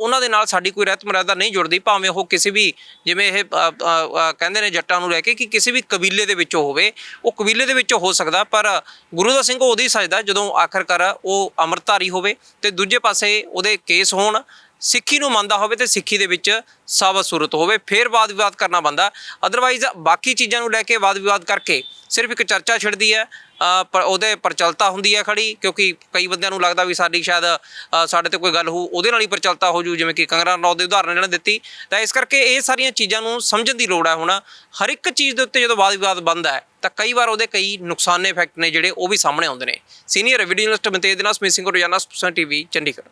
ਉਹਨਾਂ ਦੇ ਨਾਲ ਸਾਡੀ ਕੋਈ ਰਹਿਤ ਮਰਿਆਦਾ ਨਹੀਂ ਜੁੜਦੀ, ਭਾਵੇਂ ਉਹ ਕਿਸੇ ਵੀ ਜਿਵੇਂ ਇਹ ਕਹਿੰਦੇ ਨੇ ਜੱਟਾਂ ਨੂੰ ਲੈ ਕੇ ਕਿ ਕਿਸੇ ਵੀ ਕਬੀਲੇ ਦੇ ਵਿੱਚੋਂ ਹੋਵੇ, ਉਹ ਕਬੀਲੇ ਦੇ ਵਿੱਚੋਂ ਹੋ ਸਕਦਾ, ਪਰ ਗੁਰੂ ਦਾ ਸਿੰਘ ਉਹਦੀ ਸਜਦਾ ਜਦੋਂ ਆਖਰਕਾਰ ਉਹ ਅੰਮ੍ਰਿਤਧਾਰੀ ਹੋਵੇ ਤੇ ਦੂਜੇ ਪਾਸੇ ਉਹਦੇ ਕੇਸ ਹੋਣ ਸਿੱਖੀ ਨੂੰ ਮੰਨਦਾ ਹੋਵੇ ਤੇ ਸਿੱਖੀ ਦੇ ਵਿੱਚ ਸਾਬਤ ਸੂਰਤ ਹੋਵੇ, ਫਿਰ ਵਾਦ ਵਿਵਾਦ ਕਰਨਾ ਬੰਦਾ। ਅਦਰਵਾਈਜ਼ ਬਾਕੀ ਚੀਜ਼ਾਂ ਨੂੰ ਲੈ ਕੇ ਵਾਦ ਵਿਵਾਦ ਕਰਕੇ ਸਿਰਫ ਇੱਕ ਚਰਚਾ ਛਿੜਦੀ ਹੈ ਪਰ ਉਹਦੇ ਪ੍ਰਚਲਤਾ ਹੁੰਦੀ ਹੈ ਖੜੀ, ਕਿਉਂਕਿ ਕਈ ਬੰਦਿਆਂ ਨੂੰ ਲੱਗਦਾ ਵੀ ਸਾਡੀ ਸ਼ਾਇਦ ਸਾਡੇ ਤੇ ਕੋਈ ਗੱਲ ਹੋ, ਉਹਦੇ ਨਾਲ ਹੀ ਪ੍ਰਚਲਤਾ ਹੋ ਜੂ, ਜਿਵੇਂ ਕਿ ਕੰਗਰਾ ਰਣੌਤ ਦੇ ਉਦਾਹਰਨ ਇਹਨਾਂ ਨੇ ਦਿੱਤੀ। ਤਾਂ ਇਸ ਕਰਕੇ ਇਹ ਸਾਰੀਆਂ ਚੀਜ਼ਾਂ ਨੂੰ ਸਮਝਣ ਦੀ ਲੋੜ ਹੈ ਹੁਣ। ਹਰ ਇੱਕ ਚੀਜ਼ ਦੇ ਉੱਤੇ ਜਦੋਂ ਵਾਦ ਵਿਵਾਦ ਬਣਦਾ ਹੈ, ਤਾਂ ਕਈ ਵਾਰ ਉਹਦੇ ਕਈ ਨੁਕਸਾਨੇ ਇਫੈਕਟ ਨੇ ਜਿਹੜੇ ਉਹ ਵੀ ਸਾਹਮਣੇ ਆਉਂਦੇ ਨੇ। ਸੀਨੀਅਰ ਵੀਡੀਓ ਜਰਨਲਿਸਟ ਮਨਤੇਜ ਦੇ ਨਾਲ ਸਮਿਤ ਸਿੰਘ, ਰੋਜ਼ਾਨਾ ਸਪੋਕਸਨ ਟੀਵੀ ਚੰਡੀਗੜ੍ਹ।